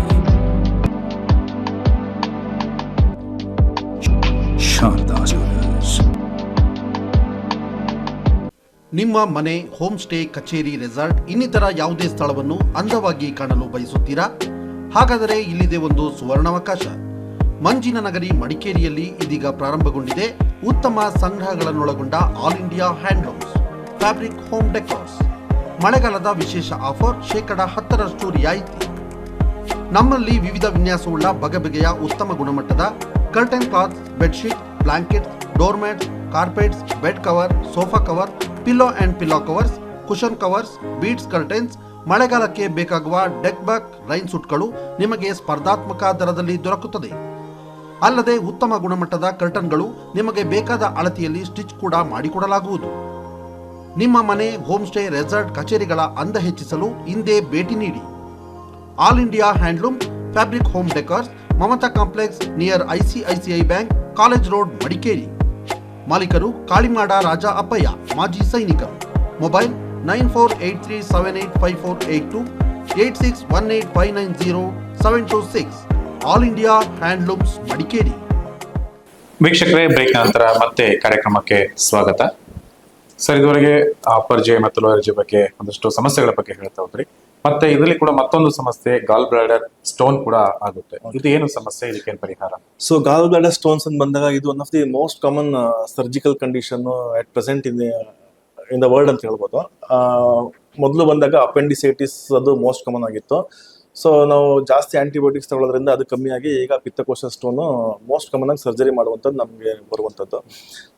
ನಿಮ್ಮ ಮನೆ ಹೋಮ್ ಸ್ಟೇ ಕಚೇರಿ ರೆಸಾರ್ಟ್ ಇನ್ನಿತರ ಯಾವುದೇ ಸ್ಥಳವನ್ನು ಅಂದವಾಗಿ ಕಾಣಲು ಬಯಸುತ್ತೀರಾ? ಹಾಗಾದರೆ ಇಲ್ಲಿದೆ ಒಂದು ಸುವರ್ಣಾವಕಾಶ. ಮಂಜಿನ ನಗರಿ ಮಡಿಕೇರಿಯಲ್ಲಿ ಇದೀಗ ಪ್ರಾರಂಭಗೊಂಡಿದೆ. ಉತ್ತಮ ಸಂಗ್ರಹಗಳನ್ನೊಳಗೊಂಡ all India handlooms fabric home ಮಳೆಗಾಲದ ವಿಶೇಷ ಆಫರ್ ಶೇಕಡ ಹತ್ತರಷ್ಟು ರಿಯಾಯಿತಿ. ನಮ್ಮಲ್ಲಿ ವಿವಿಧ ವಿನ್ಯಾಸವುಳ್ಳ ಬಗೆಬಗೆಯ ಉತ್ತಮ ಗುಣಮಟ್ಟದ curtain cloth bedsheet blankets doormats carpets bed cover sofa cover pillow and pillow covers cushion covers beads curtains ಮಳೆಗಾಲಕ್ಕೆ ಬೇಕಾಗುವ ಡೆಕ್ ಬ್ಯಾಕ್ ರೈನ್ ಸೂಟ್ಗಳು ನಿಮಗೆ ಸ್ಪರ್ಧಾತ್ಮಕ ದರದಲ್ಲಿ ದೊರಕುತ್ತದೆ. ಅಲ್ಲದೆ ಉತ್ತಮ ಗುಣಮಟ್ಟದ ಕರ್ಟನ್ಗಳು ನಿಮಗೆ ಬೇಕಾದ ಅಳತೆಯಲ್ಲಿ ಸ್ಟಿಚ್ ಕೂಡ ಮಾಡಿಕೊಡಲಾಗುವುದು. ನಿಮ್ಮ ಮನೆ ಹೋಮ್ ಸ್ಟೇ ರೆಸಾರ್ಟ್, ಕಚೇರಿಗಳ ಅಂದ ಹೆಚ್ಚಿಸಲು ಹಿಂದೆ ಭೇಟಿ ನೀಡಿ. All India handloom, fabric home decors, Mamata complex near ICICI bank, college road, Madikeri. ಮಾಲೀಕರು ಕಾಳಿಮಾಡ ರಾಜ ಅಪ್ಪಯ್ಯ, ಮಾಜಿ ಸೈನಿಕ. Mobile nine four eight three seven eight five four eight two eight six one eight five nine zero seven two six. All India handlooms, Madikeri. ವೀಕ್ಷಕರೇ, ಬ್ರೇಕ್ ನಂತರ ಮತ್ತೆ ಕಾರ್ಯಕ್ರಮಕ್ಕೆ ಸ್ವಾಗತ. ಸರ್, ಇದುವರೆಗೆ ಅಪರ್ಜೆ ಮತ್ತು ಲೋಯರ್ಜೆ ಬಗ್ಗೆ ಒಂದಷ್ಟು ಸಮಸ್ಯೆಗಳ ಬಗ್ಗೆ ಹೇಳ್ತಾ ಹೋದ್ರಿ. ಮತ್ತೆ ಇದರಲ್ಲಿ ಕೂಡ ಮತ್ತೊಂದು ಸಮಸ್ಯೆ ಗಾಲ್ ಬ್ಲಾಡರ್ ಸ್ಟೋನ್ ಕೂಡ ಆಗುತ್ತೆ. ಇದು ಏನು ಸಮಸ್ಯೆ? ಇದಕ್ಕೇನು ಪರಿಹಾರ? ಸೊ ಗಾಲ್ ಬ್ಲಾಡರ್ ಸ್ಟೋನ್ಸ್ ಅಂತ ಬಂದಾಗ ಇದು one of the most common surgical condition at present in in the world ಅಂತ ಹೇಳ್ಬೋದು. ಮೊದಲು ಬಂದಾಗ ಅಪೆಂಡಿಸೈಟಿಸ್ ಅದು ಮೋಸ್ಟ್ ಕಾಮನ್ ಆಗಿತ್ತು. ಸೊ ನಾವು ಜಾಸ್ತಿ ಆಂಟಿಬಯೋಟಿಕ್ಸ್ ತಗೊಳ್ಳೋದ್ರಿಂದ ಅದು ಕಮ್ಮಿಯಾಗಿ ಈಗ ಪಿತ್ತಕೋಶ ಸ್ಟೋನು ಮೋಸ್ಟ್ ಕಾಮನ್ ಆಗಿ ಸರ್ಜರಿ ಮಾಡುವಂಥದ್ದು ನಮಗೆ ಬರುವಂಥದ್ದು.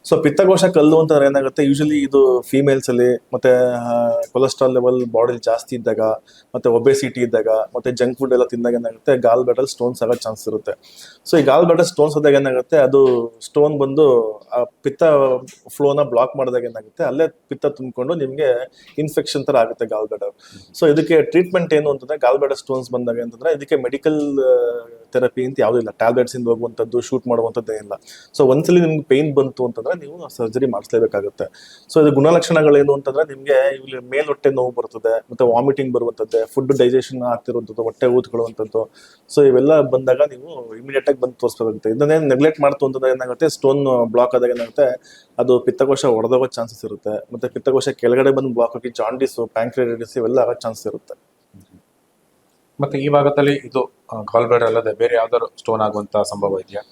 ಸೊ ಪಿತ್ತಕೋಶ ಕಲ್ಲು ಅಂತಂದ್ರೆ ಏನಾಗುತ್ತೆ ಯೂಶಲಿ ಇದು ಫೀಮೇಲ್ಸ್ ಅಲ್ಲಿ, ಮತ್ತೆ ಕೊಲೆಸ್ಟ್ರಾಲ್ ಲೆವೆಲ್ ಬಾಡಿಲಿ ಜಾಸ್ತಿ ಇದ್ದಾಗ, ಮತ್ತೆ ಒಬೆಸಿಟಿ ಇದ್ದಾಗ, ಮತ್ತೆ ಜಂಕ್ ಫುಡ್ ಎಲ್ಲ ತಿಂದಾಗ ಏನಾಗುತ್ತೆ ಗಾಲ್ ಬ್ಯಾಟಲ್ ಸ್ಟೋನ್ಸ್ ಆಗೋ ಚಾನ್ಸ್ ಇರುತ್ತೆ. ಸೊ ಈ ಗಾಲ್ ಬ್ಯಾಟಲ್ ಸ್ಟೋನ್ಸ್ ಆದಾಗ ಏನಾಗುತ್ತೆ, ಅದು ಸ್ಟೋನ್ ಬಂದು, ಆ ಪಿತ್ತ ಫ್ಲೋನ ಬ್ಲಾಕ್ ಮಾಡಿದಾಗ ಏನಾಗುತ್ತೆ, ಅಲ್ಲೇ ಪಿತ್ತ ತುಂಬಿಕೊಂಡು ನಿಮಗೆ ಇನ್ಫೆಕ್ಷನ್ ತರ ಆಗುತ್ತೆ ಗಾಲ್ ಬ್ಯಾಟರ್ ಸೊ ಇದಕ್ಕೆ ಟ್ರೀಟ್ಮೆಂಟ್ ಏನು ಅಂತಂದ್ರೆ ಗಾಲ್ ಬ್ಯಾಟರ್ ಸ್ಟೋನ್ಸ್ ಬಂದಾಗ ಅಂತಂದ್ರೆ ಇದಕ್ಕೆ ಮೆಡಿಕಲ್ ಥೆರಪಿ ಅಂತ ಯಾವುದೂ ಇಲ್ಲ. ಟ್ಯಾಬ್ಲೆಟ್ಸ್ ಇಂದ ಹೋಗುವಂಥದ್ದು ಶೂಟ್ ಮಾಡುವಂಥದ್ದು ಇಲ್ಲ. ಸೊ ಒಂದ್ಸಲಿ ನಿಮ್ಗೆ ಪೇನ್ ಬಂತು ಅಂತಂದ್ರೆ ನೀವು ಸರ್ಜರಿ ಮಾಡಿಸ್ಲೇಬೇಕಾಗುತ್ತೆ. ಸೊ ಇದು ಗುಣಲಕ್ಷಣಗಳೇನು ಅಂತಂದ್ರೆ ನಿಮಗೆ ಇಲ್ಲಿ ಮೇಲ್ಹೊಟ್ಟೆ ನೋವು ಬರ್ತದೆ, ಮತ್ತೆ ವಾಮಿಟಿಂಗ್ ಬರುವಂಥದ್ದು ಫುಡ್ ಡೈಜೆಷನ್ ಆಗ್ತಿರುವಂಥದ್ದು ಹೊಟ್ಟೆ ಊದ್ಕೊಳ್ಳುವಂಥದ್ದು. ಸೊ ಇವೆಲ್ಲ ಬಂದಾಗ ನೀವು ಇಮಿಡಿಯೇಟ್ ಆಗಿ ಬಂದು ತೋರಿಸ್ಬೇಕಾಗುತ್ತೆ. ಇದನ್ನೇ ನೆಗ್ಲೆಕ್ಟ್ ಮಾಡ್ತು ಅಂತಂದ್ರೆ ಏನಾಗುತ್ತೆ ಸ್ಟೋನ್ ಬ್ಲಾಕ್ ಆದಾಗ ಏನಾಗುತ್ತೆ, ಅದು ಪಿತ್ತಕೋಶ ಒಡೆದೋಗೋ ಚಾನ್ಸಸ್ ಇರುತ್ತೆ. ಮತ್ತೆ ಪಿತ್ತಕೋಶ ಕೆಳಗಡೆ ಬಂದು ಬ್ಲಾಕ್ ಆಗಿ ಜಾಂಡಿಸು ಇವೆಲ್ಲ ಆಗೋ ಚಾನ್ಸ್ ಇರುತ್ತೆ. ಮತ್ತೆ ಈ ಭಾಗದಲ್ಲಿ ಇದು ಗಾಲ್ ಬ್ಲಾಡರ್ ಅಲ್ಲದೆ ಬೇರೆ ಯಾವ್ದಾದ್ರು ಸ್ಟೋನ್ ಆಗುವಂತ ಸಂಭವ ಇದೆಯಾ?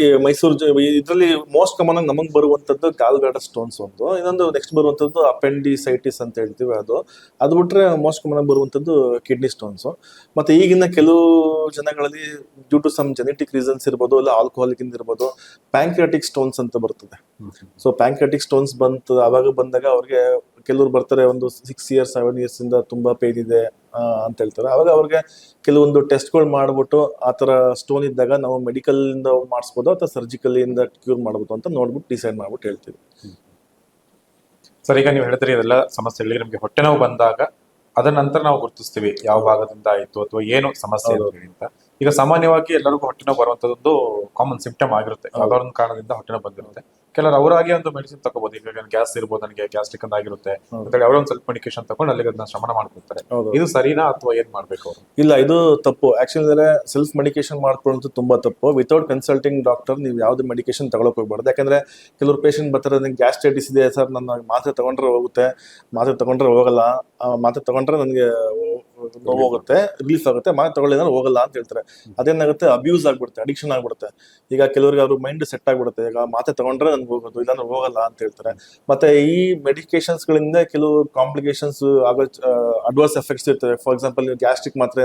ಈ ಮೈಸೂರು ಇದರಲ್ಲಿ ಮೋಸ್ಟ್ ಕಾಮನ್ ಆಗಿ ನಮಗೆ ಬರುವಂಥದ್ದು ಗಾಲ್ ಬ್ಯಾಡರ್ ಸ್ಟೋನ್ಸ್ ಒಂದು. ಇನ್ನೊಂದು ನೆಕ್ಸ್ಟ್ ಬರುವಂಥದ್ದು ಅಪೆಂಡಿಸೈಟಿಸ್ ಅಂತ ಹೇಳ್ತೀವಿ ಅದು. ಅದು ಬಿಟ್ಟರೆ ಮೋಸ್ಟ್ ಕಾಮನ್ ಆಗಿ ಬರುವಂಥದ್ದು ಕಿಡ್ನಿ ಸ್ಟೋನ್ಸು ಮತ್ತು ಈಗಿನ ಕೆಲವು ಜನಗಳಲ್ಲಿ due to some genetic reasons ಇರ್ಬೋದು ಇಲ್ಲ ಆಲ್ಕೋಹಾಲಿಕಿಂದ ಇರ್ಬೋದು ಪ್ಯಾಂಕ್ರಿಯಾಟಿಕ್ ಸ್ಟೋನ್ಸ್ ಅಂತ ಬರ್ತದೆ. ಸೊ ಪ್ಯಾಂಕ್ರಿಯಾಟಿಕ್ ಸ್ಟೋನ್ಸ್ ಬಂತು ಆವಾಗ ಬಂದಾಗ ಅವ್ರಿಗೆ ಕೆಲವ್ರು ಬರ್ತಾರೆ ಒಂದು ಸಿಕ್ಸ್ ಇಯರ್ಸ್ ಸೆವೆನ್ ಇಯರ್ಸ್ ಇಂದ ತುಂಬಾ ಪೇನ್ ಇದೆ ಅಂತ ಹೇಳ್ತಾರೆ. ಅವಾಗ ಅವ್ರಿಗೆ ಕೆಲವೊಂದು ಟೆಸ್ಟ್ಗಳು ಮಾಡ್ಬಿಟ್ಟು ಆ ತರ ಸ್ಟೋನ್ ಇದ್ದಾಗ ನಾವು ಮೆಡಿಕಲ್ ಇಂದ ಮಾಡಿಸ್ಬೋದು ಅಥವಾ ಸರ್ಜಿಕಲ್ ಇಂದ ಕ್ಯೂರ್ ಮಾಡ್ಬೋದು ಅಂತ ನೋಡ್ಬಿಟ್ಟು ಡಿಸೈಡ್ ಮಾಡ್ಬಿಟ್ಟು ಹೇಳ್ತೀವಿ. ಸರ್ ಈಗ ನೀವು ಹೇಳಿದ್ರಿ ಇದೆಲ್ಲ ಸಮಸ್ಯೆಗಳಿಗೆ ನಮಗೆ ಹೊಟ್ಟೆ ನೋವು ಬಂದಾಗ ಅದರ ನಂತರ ನಾವು ಗುರುತಿಸ್ತೀವಿ ಯಾವ ಭಾಗದಿಂದ ಆಯ್ತು ಅಥವಾ ಏನು ಸಮಸ್ಯೆ. ಅಂತ. ಈಗ ಸಾಮಾನ್ಯವಾಗಿ ಎಲ್ಲರಿಗೂ ಹೊಟ್ಟೆ ನೋವು ಬರುವಂತದ್ದು ಕಾಮನ್ ಸಿಂಪ್ಟಮ್ ಆಗಿರುತ್ತೆ. ಹಲವಾರು ಕಾರಣದಿಂದ ಹೊಟ್ಟೆ ನೋವು ಬಂದಿರುತ್ತೆ. ಕೆಲವರು ಅವರಾಗಿ ಒಂದು ಮೆಡಿಸಿನ್ ತಗೋಬಹುದು ಈಗ ಗ್ಯಾಸ್ ಇರ್ಬೋದು ನನಗೆ ಗ್ಯಾಸ್ಟ್ರಿಕ್ ಆಗಿರುತ್ತೆ. ಅಂತ ಅಂತೇಳಿ ಅವರೊಂದು ಸ್ವಲ್ಪ ಮೆಡಿಕೇಶನ್ ತಗೊಂಡು ಅಲ್ಲಿಗೆ ಅದನ್ನ ಶ್ರಮಣ ಮಾಡ್ಕೊಡ್ತಾರೆ ಇದು ಸರಿನಾ ಅಥವಾ ಏನ್ ಮಾಡ್ಬೇಕು ಅವರು? ಇಲ್ಲ ಇದು ತಪ್ಪು. ಆಕ್ಚುಲಿ ಸೆಲ್ಫ್ ಮೆಡಿಕೇಶನ್ ಮಾಡ್ಕೊಳ್ಳೋದು ತುಂಬಾ ತಪ್ಪು. ವಿತೌಟ್ ಕನ್ಸಲ್ಟಿಂಗ್ ಡಾಕ್ಟರ್ ನೀವು ಯಾವ್ದು ಮೆಡಿಕೇಶನ್ ತಗೊಳಕ್ ಹೋಗ್ಬಾರ್ದು. ಯಾಕಂದ್ರೆ ಕೆಲವರು ಪೇಷಂಟ್ ಬರ್ತಾರೆ ನನಗೆ ಗ್ಯಾಸ್ಟ್ರೈಟಿಸ್ ಇದೆ ಸರ್ ನನ್ನ ಮಾತ್ರೆ ತಗೊಂಡ್ರೆ ಹೋಗುತ್ತೆ. ಮಾತ್ರೆ ತಗೊಂಡ್ರೆ ಹೋಗಲ್ಲ. ಮಾತ್ರೆ ತಗೊಂಡ್ರೆ ನನಗೆ ಹೋಗುತ್ತೆ ರಿಲೀಫ್ ಆಗುತ್ತೆ ಮಾತು ತಗೊಳ್ಳಿ ಅಂದ್ರೆ ಹೋಗಲ್ಲ ಅಂತ ಹೇಳ್ತಾರೆ. ಅದೇನಾಗುತ್ತೆ ಅಬ್ಯೂಸ್ ಆಗ್ಬಿಡುತ್ತೆ ಅಡಿಕ್ಷನ್ ಆಗ್ಬಿಡುತ್ತೆ. ಈಗ ಕೆಲವರಿಗೆ ಅವ್ರ ಮೈಂಡ್ ಸೆಟ್ ಆಗ್ಬಿಡುತ್ತೆ ಈಗ ಮಾತೆ ತಗೊಂಡ್ರೆ ನನ್ಗೆ ಹೋಗೋದು ಇಲ್ಲಾಂದ್ರೆ ಹೋಗಲ್ಲ ಅಂತ ಹೇಳ್ತಾರೆ. ಮತ್ತೆ ಈ ಮೆಡಿಕೇಶನ್ಸ್ ಗಳಿಂದ ಕೆಲವು ಕಾಂಪ್ಲಿಕೇಶನ್ಸ್ ಆಗೋ ಅಡ್ವರ್ಸ್ ಎಫೆಕ್ಟ್ಸ್ ಇರ್ತವೆ. ಫಾರ್ ಎಕ್ಸಾಂಪಲ್ ನೀವು ಗ್ಯಾಸ್ಟ್ರಿಕ್ ಮಾತ್ರೆ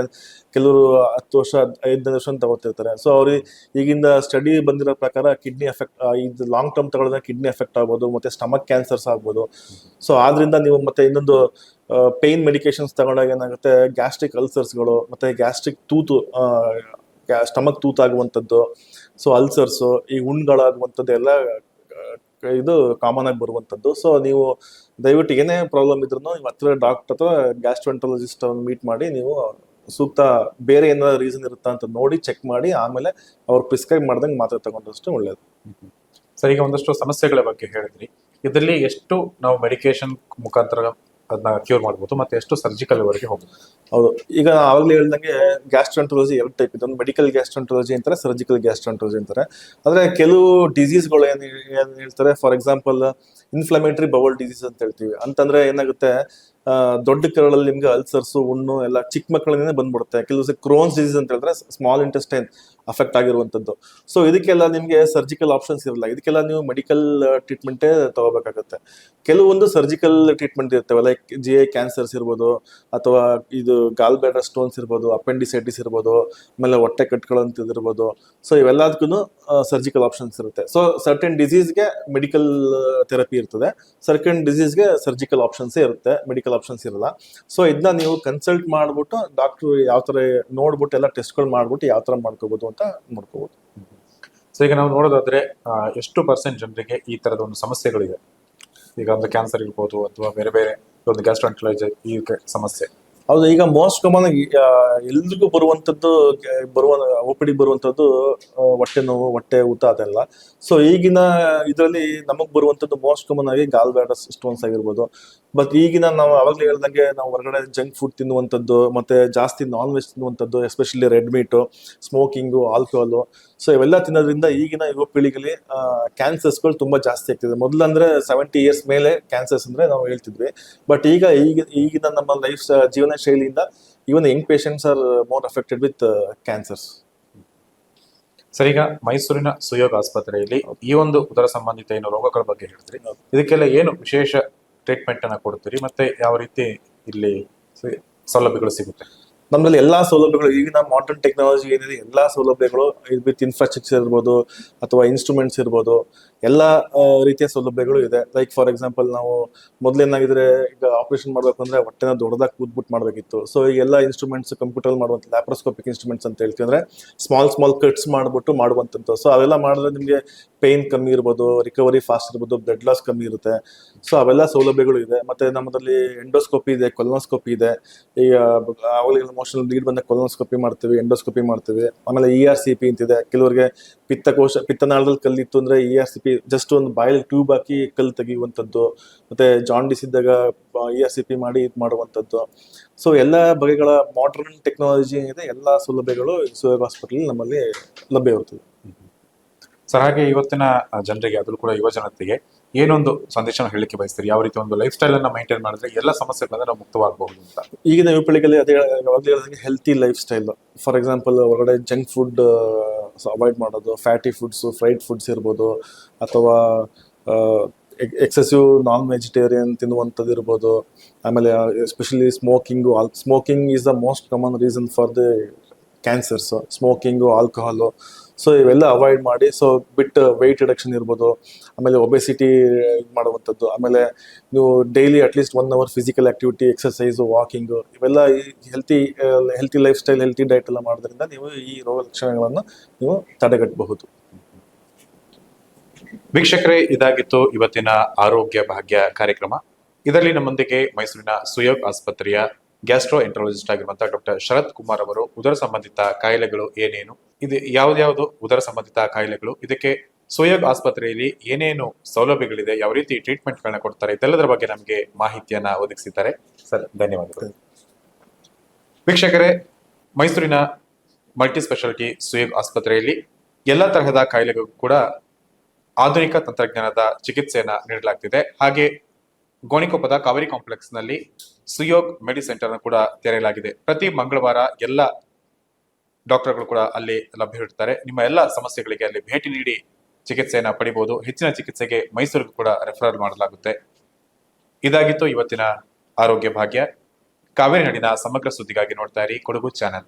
ಕೆಲವರು ಹತ್ತು ವರ್ಷ ಐದನೇ ವರ್ಷ ತಗೋತಿರ್ತಾರೆ. ಸೊ ಅವ್ರಿಗೆ ಈಗಿಂದ ಸ್ಟಡಿ ಬಂದಿರೋ ಪ್ರಕಾರ ಕಿಡ್ನಿ ಎಫೆಕ್ಟ್ ಇದು ಲಾಂಗ್ ಟರ್ಮ್ ತಗೊಳ್ಳೋದ್ರೆ ಕಿಡ್ನಿ ಎಫೆಕ್ಟ್ ಆಗ್ಬೋದು ಮತ್ತೆ ಸ್ಟಮಕ್ ಕ್ಯಾನ್ಸರ್ಸ್ ಆಗ್ಬೋದು. ಸೊ ಆದ್ರಿಂದ ನೀವು ಮತ್ತೆ ಇನ್ನೊಂದು ಪೇನ್ ಮೆಡಿಕೇಶನ್ಸ್ ತಗೊಂಡಾಗ ಏನಾಗುತ್ತೆ? ಗ್ಯಾಸ್ಟ್ರಿಕ್ ಅಲ್ಸರ್ಸ್ಗಳು ಮತ್ತೆ ಗ್ಯಾಸ್ಟ್ರಿಕ್ ತೂತು ಸ್ಟಮಕ್ ತೂತಾಗುವಂಥದ್ದು ಸೊ ಅಲ್ಸರ್ಸು ಈ ಹುಣ್ಗಳಾಗುವಂಥದ್ದು ಎಲ್ಲ ಇದು ಕಾಮನ್ ಆಗಿ ಬರುವಂಥದ್ದು. ಸೊ ನೀವು ದಯವಿಟ್ಟು ಏನೇ ಪ್ರಾಬ್ಲಮ್ ಇದ್ರೂ ನೀವು ಹತ್ತಿರ ಡಾಕ್ಟರ್ ಅಥವಾ ಗ್ಯಾಸ್ಟ್ರೆಂಟಾಲಜಿಸ್ಟ್ ಮೀಟ್ ಮಾಡಿ ನೀವು ಸೂಕ್ತ ಬೇರೆ ಏನಾದ್ರು ರೀಸನ್ ಇರುತ್ತಾ ಅಂತ ನೋಡಿ ಚೆಕ್ ಮಾಡಿ, ಆಮೇಲೆ ಅವ್ರು ಪ್ರಿಸ್ಕ್ರೈಬ್ ಮಾಡ್ದಂಗೆ ಮಾತ್ರ ತಗೊಂಡಷ್ಟು ಒಳ್ಳೇದು. ಸರ್, ಈಗ ಒಂದಷ್ಟು ಸಮಸ್ಯೆಗಳ ಬಗ್ಗೆ ಹೇಳಿದ್ರಿ. ಇದರಲ್ಲಿ ಎಷ್ಟು ನಾವು ಮೆಡಿಕೇಶನ್ ಮುಖಾಂತರ ಅದನ್ನ ಕ್ಯೂರ್ ಮಾಡ್ಬೋದು, ಮತ್ತೆ ಎಷ್ಟು ಸರ್ಜಿಕಲ್ ವರೆಗೆ ಹೋಗ್ಬೋದು. ಹೌದು. ಈಗ ಆವಾಗಲೇ ಹೇಳ್ದಂಗೆ ಗ್ಯಾಸ್ಟ್ರಂಟ್ರಾಲಜಿ ಎರಡು ಟೈಪ್ ಇದೆ ಒಂದು ಮೆಡಿಕಲ್ ಗ್ಯಾಸ್ಟ್ರಂಟ್ರಾಲಜಿ ಅಂತಾರೆ ಸರ್ಜಿಕಲ್ ಗ್ಯಾಸ್ಟ್ರಂಟ್ರಾಲಜಿ ಅಂತಾರೆ. ಆದರೆ ಕೆಲವು ಡಿಸೀಸ್ಗಳು ಏನು ಏನು ಹೇಳ್ತಾರೆ? For example inflammatory bowel disease ಅಂತ ಹೇಳ್ತೀವಿ. ಅಂತಂದ್ರೆ ಏನಾಗುತ್ತೆ? ದೊಡ್ಡ ಕರಳಲ್ಲಿ ನಿಮ್ಗೆ ಅಲ್ಸರ್ಸು ಹುಣ್ಣು ಎಲ್ಲ ಚಿಕ್ಕ ಮಕ್ಕಳಿಂದ ಬಂದ್ಬಿಡುತ್ತೆ. ಕೆಲವು ಕ್ರೋನ್ಸ್ ಡಿಸೀಸ್ ಅಂತ ಹೇಳಿದ್ರೆ ಸ್ಮಾಲ್ ಇಂಟೆಸ್ಟೈನ್ ಅಫೆಕ್ಟ್ ಆಗಿರುವಂಥದ್ದು ಸೊ ಇದಕ್ಕೆಲ್ಲ ನಿಮಗೆ ಸರ್ಜಿಕಲ್ ಆಪ್ಷನ್ಸ್ ಇರಲ್ಲ. ಇದಕ್ಕೆಲ್ಲ ನೀವು ಮೆಡಿಕಲ್ ಟ್ರೀಟ್ಮೆಂಟೇ ತಗೋಬೇಕಾಗುತ್ತೆ. ಕೆಲವೊಂದು ಸರ್ಜಿಕಲ್ ಟ್ರೀಟ್ಮೆಂಟ್ ಇರ್ತವೆ ಲೈಕ್ ಜಿ ಐ ಕ್ಯಾನ್ಸರ್ಸ್ ಇರ್ಬೋದು, ಅಥವಾ ಇದು ಗಾಲ್ ಬ್ಯಾಡರ್ ಸ್ಟೋನ್ಸ್ ಇರ್ಬೋದು ಅಪೆಂಡಿಸೈಟಿಸ್ ಇರ್ಬೋದು, ಆಮೇಲೆ ಹೊಟ್ಟೆ ಕಟ್ಕೊಳ್ಳೋಂಥದ್ದಿರ್ಬೋದು ಸೊ ಇವೆಲ್ಲದಕ್ಕೂ ಸರ್ಜಿಕಲ್ ಆಪ್ಷನ್ಸ್ ಇರುತ್ತೆ. ಸೊ ಸರ್ಟನ್ ಡಿಸೀಸ್ಗೆ ಮೆಡಿಕಲ್ ಥೆರಪಿ ಇರ್ತದೆ. ಸರ್ಟನ್ ಡಿಸೀಸ್ಗೆ ಸರ್ಜಿಕಲ್ ಆಪ್ಷನ್ಸೇ ಇರುತ್ತೆ. ಮೆಡಿಕಲ್ ಆಪ್ಷನ್ಸ್ ಇರಲ್ಲ. ಸೊ ಇದನ್ನ ನೀವು ಕನ್ಸಲ್ಟ್ ಮಾಡಿಬಿಟ್ಟು ಡಾಕ್ಟ್ರು ಯಾವ ಥರ ನೋಡ್ಬಿಟ್ಟು, ಎಲ್ಲ ಟೆಸ್ಟ್ಗಳು ಮಾಡ್ಬಿಟ್ಟು ಯಾವ ಥರ ಮಾಡ್ಕೋಬೋದು ಅಂತ ನೋಡ್ಕೋಬಹುದು ಸೊ ಈಗ ನಾವು ನೋಡೋದಾದ್ರೆ ಎಷ್ಟು ಪರ್ಸೆಂಟ್ ಜನರಿಗೆ ಈ ತರದ ಒಂದು ಸಮಸ್ಯೆಗಳಿದೆ ಈಗ ಒಂದು ಕ್ಯಾನ್ಸರ್ ಇರ್ಬೋದು, ಅಥವಾ ಬೇರೆ ಬೇರೆ ಒಂದು ಗ್ಯಾಸ್ಟ್ರಾಂಟಲೈಜರ್ ಈ ಸಮಸ್ಯೆ. ಹೌದು ಈಗ ಮೋಸ್ಟ್ ಕಾಮನ್ ಎಲ್ರಿಗೂ ಬರುವಂತದ್ದು ಬರುವ ಒ ಪಿ ಡಿ ಬರುವಂತದ್ದು ಆ, ಹೊಟ್ಟೆ ನೋವು ಹೊಟ್ಟೆ ಊತ ಅದೆಲ್ಲ. ಸೊ ಈಗಿನ ಇದರಲ್ಲಿ ನಮಗೆ ಬರುವಂತದ್ದು ಮೋಸ್ಟ್ ಕಾಮನ್ ಆಗಿ ಗಾಲ್ ಬ್ಯಾಡರ್ ಸ್ಟೋನ್ಸ್ ಆಗಿರ್ಬೋದು. ಬಟ್ ಈಗಿನ ನಾವು ಅವಾಗಲೇ ಹೇಳ್ದಂಗೆ ನಾವು ಹೊರಗಡೆ ಜಂಕ್ ಫುಡ್ ತಿನ್ನುವಂಥದ್ದು ಮತ್ತೆ ಜಾಸ್ತಿ non veg ತಿನ್ನುವಂಥದ್ದು especially red meat smoking alcohol so ಇವೆಲ್ಲ ತಿನ್ನೋದ್ರಿಂದ ಈಗಿನ ಯುವ ಪೀಳಿಗೆಲಿ ಕ್ಯಾನ್ಸರ್ಸ್ಗಳು ತುಂಬ ಜಾಸ್ತಿ ಆಗ್ತಿದೆ. ಮೊದಲಂದ್ರೆ ಸೆವೆಂಟಿ ಇಯರ್ಸ್ ಮೇಲೆ ಕ್ಯಾನ್ಸರ್ಸ್ ಅಂದರೆ ನಾವು ಹೇಳ್ತಿದ್ವಿ. ಬಟ್ ಈಗ ಈಗ ಈಗಿನ ನಮ್ಮ ಲೈಫ್ ಜೀವನ ಶೈಲಿಯಿಂದ even young patients are more affected with cancers sir ಈಗ ಮೈಸೂರಿನ ಸುಯೋಗ ಆಸ್ಪತ್ರೆಯಲ್ಲಿ ಈ ಒಂದು ಉದರ ಸಂಬಂಧಿತ ಏನು ರೋಗಗಳ ಬಗ್ಗೆ ಹೇಳ್ತೀರಿ ಇದಕ್ಕೆಲ್ಲ ಏನು ವಿಶೇಷ ಟ್ರೀಟ್ಮೆಂಟ್ ಅನ್ನ ಕೊಡ್ತೀರಿ? ಮತ್ತೆ ಯಾವ ರೀತಿ ಇಲ್ಲಿ ಸೌಲಭ್ಯಗಳು ಸಿಗುತ್ತೆ? ನಮ್ಮಲ್ಲಿ ಎಲ್ಲಾ ಸೌಲಭ್ಯಗಳು, ಈಗಿನ ಮಾಡರ್ನ್ ಟೆಕ್ನಾಲಜಿ ಏನಿದೆ, ಎಲ್ಲಾ ಸೌಲಭ್ಯಗಳು ವಿತ್ ಇನ್ಫ್ರಾಸ್ಟ್ರಕ್ಚರ್ ಇರ್ಬೋದು, ಅಥವಾ ಇನ್ಸ್ಟ್ರೂಮೆಂಟ್ಸ್ ಇರ್ಬೋದು, ಎಲ್ಲಾ ರೀತಿಯ ಸೌಲಭ್ಯಗಳು ಇದೆ. ಲೈಕ್ ಫಾರ್ ಎಕ್ಸಾಂಪಲ್ ನಾವು ಮೊದಲೇನಾಗಿದ್ರೆ ಈಗ ಆಪರೇಷನ್ ಮಾಡಬೇಕು ಅಂದ್ರೆ ಹೊಟ್ಟೆನ ದೊಡ್ಡದಾಗ ಕೂತ್ಬಿಟ್ಟು ಮಾಡಬೇಕಿತ್ತು. ಸೊ ಈಗ ಎಲ್ಲ ಇನ್ಸ್ಟ್ರೂಮೆಂಟ್ಸ್ ಕಂಪ್ಯೂಟರ್ ಮಾಡುವಂಥ ಲ್ಯಾಪ್ರೋಸ್ಕೋಪಿಕ್ ಇನ್ಸ್ಟ್ರೂಮೆಂಟ್ಸ್ ಅಂತ ಹೇಳ್ತೀವಿ ಅಂದ್ರೆ ಸ್ಮಾಲ್ ಸ್ಮಾಲ್ ಕಟ್ಸ್ ಮಾಡ್ಬಿಟ್ಟು ಮಾಡುವಂಥದ್ದು ಸೊ ಅವೆಲ್ಲ ಮಾಡಿದ್ರೆ ನಿಮಗೆ ಪೇನ್ ಕಮ್ಮಿ ಇರ್ಬೋದು ರಿಕವರಿ ಫಾಸ್ಟ್ ಇರ್ಬೋದು ಬ್ಲಡ್ ಲಾಸ್ ಕಮ್ಮಿ ಇರುತ್ತೆ. ಸೊ ಅವೆಲ್ಲ ಸೌಲಭ್ಯಗಳು ಇದೆ. ಮತ್ತೆ ನಮ್ಮದಲ್ಲಿ ಎಂಡೋಸ್ಕೋಪಿ ಇದೆ ಕೊಲೋನೋಸ್ಕೋಪಿ ಇದೆ. ಈಗ ಆವಾಗ ಮೋಷನಲ್ ಲೀಡ್ ಬಂದ ಕೊಲೋನೋಸ್ಕೋಪಿ ಮಾಡ್ತೀವಿ ಎಂಡೋಸ್ಕೋಪಿ ಮಾಡ್ತೀವಿ. ಆಮೇಲೆ ಇ ಆರ್ ಸಿ ಪಿ ಅಂತಿದೆ. ಕೆಲವರಿಗೆ ಪಿತ್ತಕೋಶ, ಪಿತ್ತನಾಳದಲ್ಲಿ ಕಲ್ಲಿತ್ತು ಅಂದ್ರೆ E R C P just ಒಂದು ಬಾಯಲ್ಲಿ ಟ್ಯೂಬ್ ಹಾಕಿ ಕಲ್ಲು ತೆಗೆಯುವಂಥದ್ದು, ಮತ್ತೆ ಜಾಂಡಿಸ್ ಇದ್ದಾಗ ಇ ಆರ್ ಸಿ ಪಿ ಮಾಡಿ ಇದು ಮಾಡುವಂಥದ್ದು. ಸೊ ಎಲ್ಲ ಬಗೆಗಳ ಮಾಡರ್ನ್ ಟೆಕ್ನಾಲಜಿ ಇದೆ. ಎಲ್ಲ ಸೌಲಭ್ಯಗಳು ಸುಯೋಗ ಹಾಸ್ಪಿಟಲ್ ನಮ್ಮಲ್ಲಿ ಲಭ್ಯವಿರ್ತದೆ ಸರ್, ಹಾಗೆ ಇವತ್ತಿನ ಜನರಿಗೆ, ಅದರಲ್ಲೂ ಕೂಡ ಯುವ ಜನತೆಗೆ ಏನೊಂದು ಸಂದೇಶನ ಹೇಳಲಿಕ್ಕೆ ಬಯಸ್ತೀರಿ? ಯಾವ ರೀತಿ ಒಂದು ಲೈಫ್ ಸ್ಟೈಲ್ ಅನ್ನ ಮೈಂಟೈನ್ ಮಾಡಿದ್ರೆ ಎಲ್ಲ ಸಮಸ್ಯೆಗಳಿಂದ ನಾವು ಮುಕ್ತವಾಗಬಹುದು ಅಂತ? ಈಗಿನ ಯುಪಳಿಗೆ ಅದೇ healthy life style for example ಹೊರಗಡೆ ಜಂಕ್ ಫುಡ್ ಅವಾಯ್ಡ್ ಮಾಡೋದು ಫ್ಯಾಟಿ ಫುಡ್ಸು ಫ್ರೈಡ್ ಫುಡ್ಸ್ ಇರ್ಬೋದು, ಅಥವಾ ಎಕ್ಸೆಸಿವ್ ನಾನ್ ವೆಜಿಟೇರಿಯನ್ ತಿನ್ನುವಂಥದ್ದು ಇರ್ಬೋದು, ಆಮೇಲೆ especially smoking all smoking is the most common reason for the cancers smoking alcohol so ಇವೆಲ್ಲ ಅವಾಯ್ಡ್ ಮಾಡಿ ಸೊ ಬಿಟ್ಟು ವೆಯ್ಟ್ ರಿಡಕ್ಷನ್ ಇರ್ಬೋದು, ಆಮೇಲೆ ಒಬೆಸಿಟಿ ಮಾಡುವಂಥದ್ದು, ಆಮೇಲೆ ನೀವು daily at least one hour physical activity exercise walking ಇವೆಲ್ಲ healthy healthy life style healthy diet ಎಲ್ಲ ಮಾಡೋದ್ರಿಂದ ನೀವು ಈ ರೋಗ ಲಕ್ಷಣಗಳನ್ನು ನೀವು ತಡೆಗಟ್ಟಬಹುದು. ವೀಕ್ಷಕರೇ, ಇದಾಗಿತ್ತು ಇವತ್ತಿನ ಆರೋಗ್ಯ ಭಾಗ್ಯ ಕಾರ್ಯಕ್ರಮ. ಇದರಲ್ಲಿ ನಮ್ಮೊಂದಿಗೆ ಮೈಸೂರಿನ ಸುಯೋಗ್ ಆಸ್ಪತ್ರೆಯ ಗ್ಯಾಸ್ಟ್ರೋ ಎಂಟ್ರಾಲಜಿಸ್ಟ್ ಆಗಿರುವಂತಹ ಡಾಕ್ಟರ್ ಶರತ್ ಕುಮಾರ್ ಅವರು ಉದರ ಸಂಬಂಧಿತ ಕಾಯಿಲೆಗಳು ಏನೇನು? ಇದು ಯಾವ್ದಾವುದು ಉದರ ಸಂಬಂಧಿತ ಕಾಯಿಲೆಗಳು? ಇದಕ್ಕೆ ಸುಯೋಗ್ ಆಸ್ಪತ್ರೆಯಲ್ಲಿ ಏನೇನು ಸೌಲಭ್ಯಗಳಿದೆ? ಯಾವ ರೀತಿ ಟ್ರೀಟ್ಮೆಂಟ್ ಗಳನ್ನ ಕೊಡ್ತಾರೆ? ಇದೆಲ್ಲದರ ಬಗ್ಗೆ ನಮಗೆ ಮಾಹಿತಿಯನ್ನ ಒದಗಿಸಿದ್ದಾರೆ. ಸರ್, ಧನ್ಯವಾದಗಳು. ವೀಕ್ಷಕರೇ, ಮೈಸೂರಿನ ಮಲ್ಟಿ ಸ್ಪೆಷಾಲಿಟಿ ಸುಯೋಗ್ ಆಸ್ಪತ್ರೆಯಲ್ಲಿ ಎಲ್ಲ ತರಹದ ಕಾಯಿಲೆಗಳು ಕೂಡ ಆಧುನಿಕ ತಂತ್ರಜ್ಞಾನದ ಚಿಕಿತ್ಸೆಯನ್ನ ನೀಡಲಾಗ್ತಿದೆ. ಹಾಗೆ ಗೋಣಿಕೊಪ್ಪದ ಕಾವೇರಿ ಕಾಂಪ್ಲೆಕ್ಸ್ನಲ್ಲಿ ಸುಯೋಗ್ ಮೆಡಿ ಸೆಂಟರ್ ಕೂಡ ತೆರೆಯಲಾಗಿದೆ. ಪ್ರತಿ ಮಂಗಳವಾರ ಎಲ್ಲ ಡಾಕ್ಟರ್ಗಳು ಕೂಡ ಅಲ್ಲಿ ಲಭ್ಯವಿರುತ್ತಾರೆ ನಿಮ್ಮ ಎಲ್ಲ ಸಮಸ್ಯೆಗಳಿಗೆ ಅಲ್ಲಿ ಭೇಟಿ ನೀಡಿ ಚಿಕಿತ್ಸೆಯನ್ನು ಪಡಿಬಹುದು ಹೆಚ್ಚಿನ ಚಿಕಿತ್ಸೆಗೆ ಮೈಸೂರಿಗೂ ಕೂಡ ರೆಫರಲ್ ಮಾಡಲಾಗುತ್ತೆ. ಇದಾಗಿತ್ತು ಇವತ್ತಿನ ಆರೋಗ್ಯ ಭಾಗ್ಯ. ಕಾವೇರಿ ನಡಿನ ಸಮಗ್ರ ಸುದ್ದಿಗಾಗಿ ನೋಡ್ತಾ ಇರಿ ಕೊಡಗು ಚಾನೆಲ್.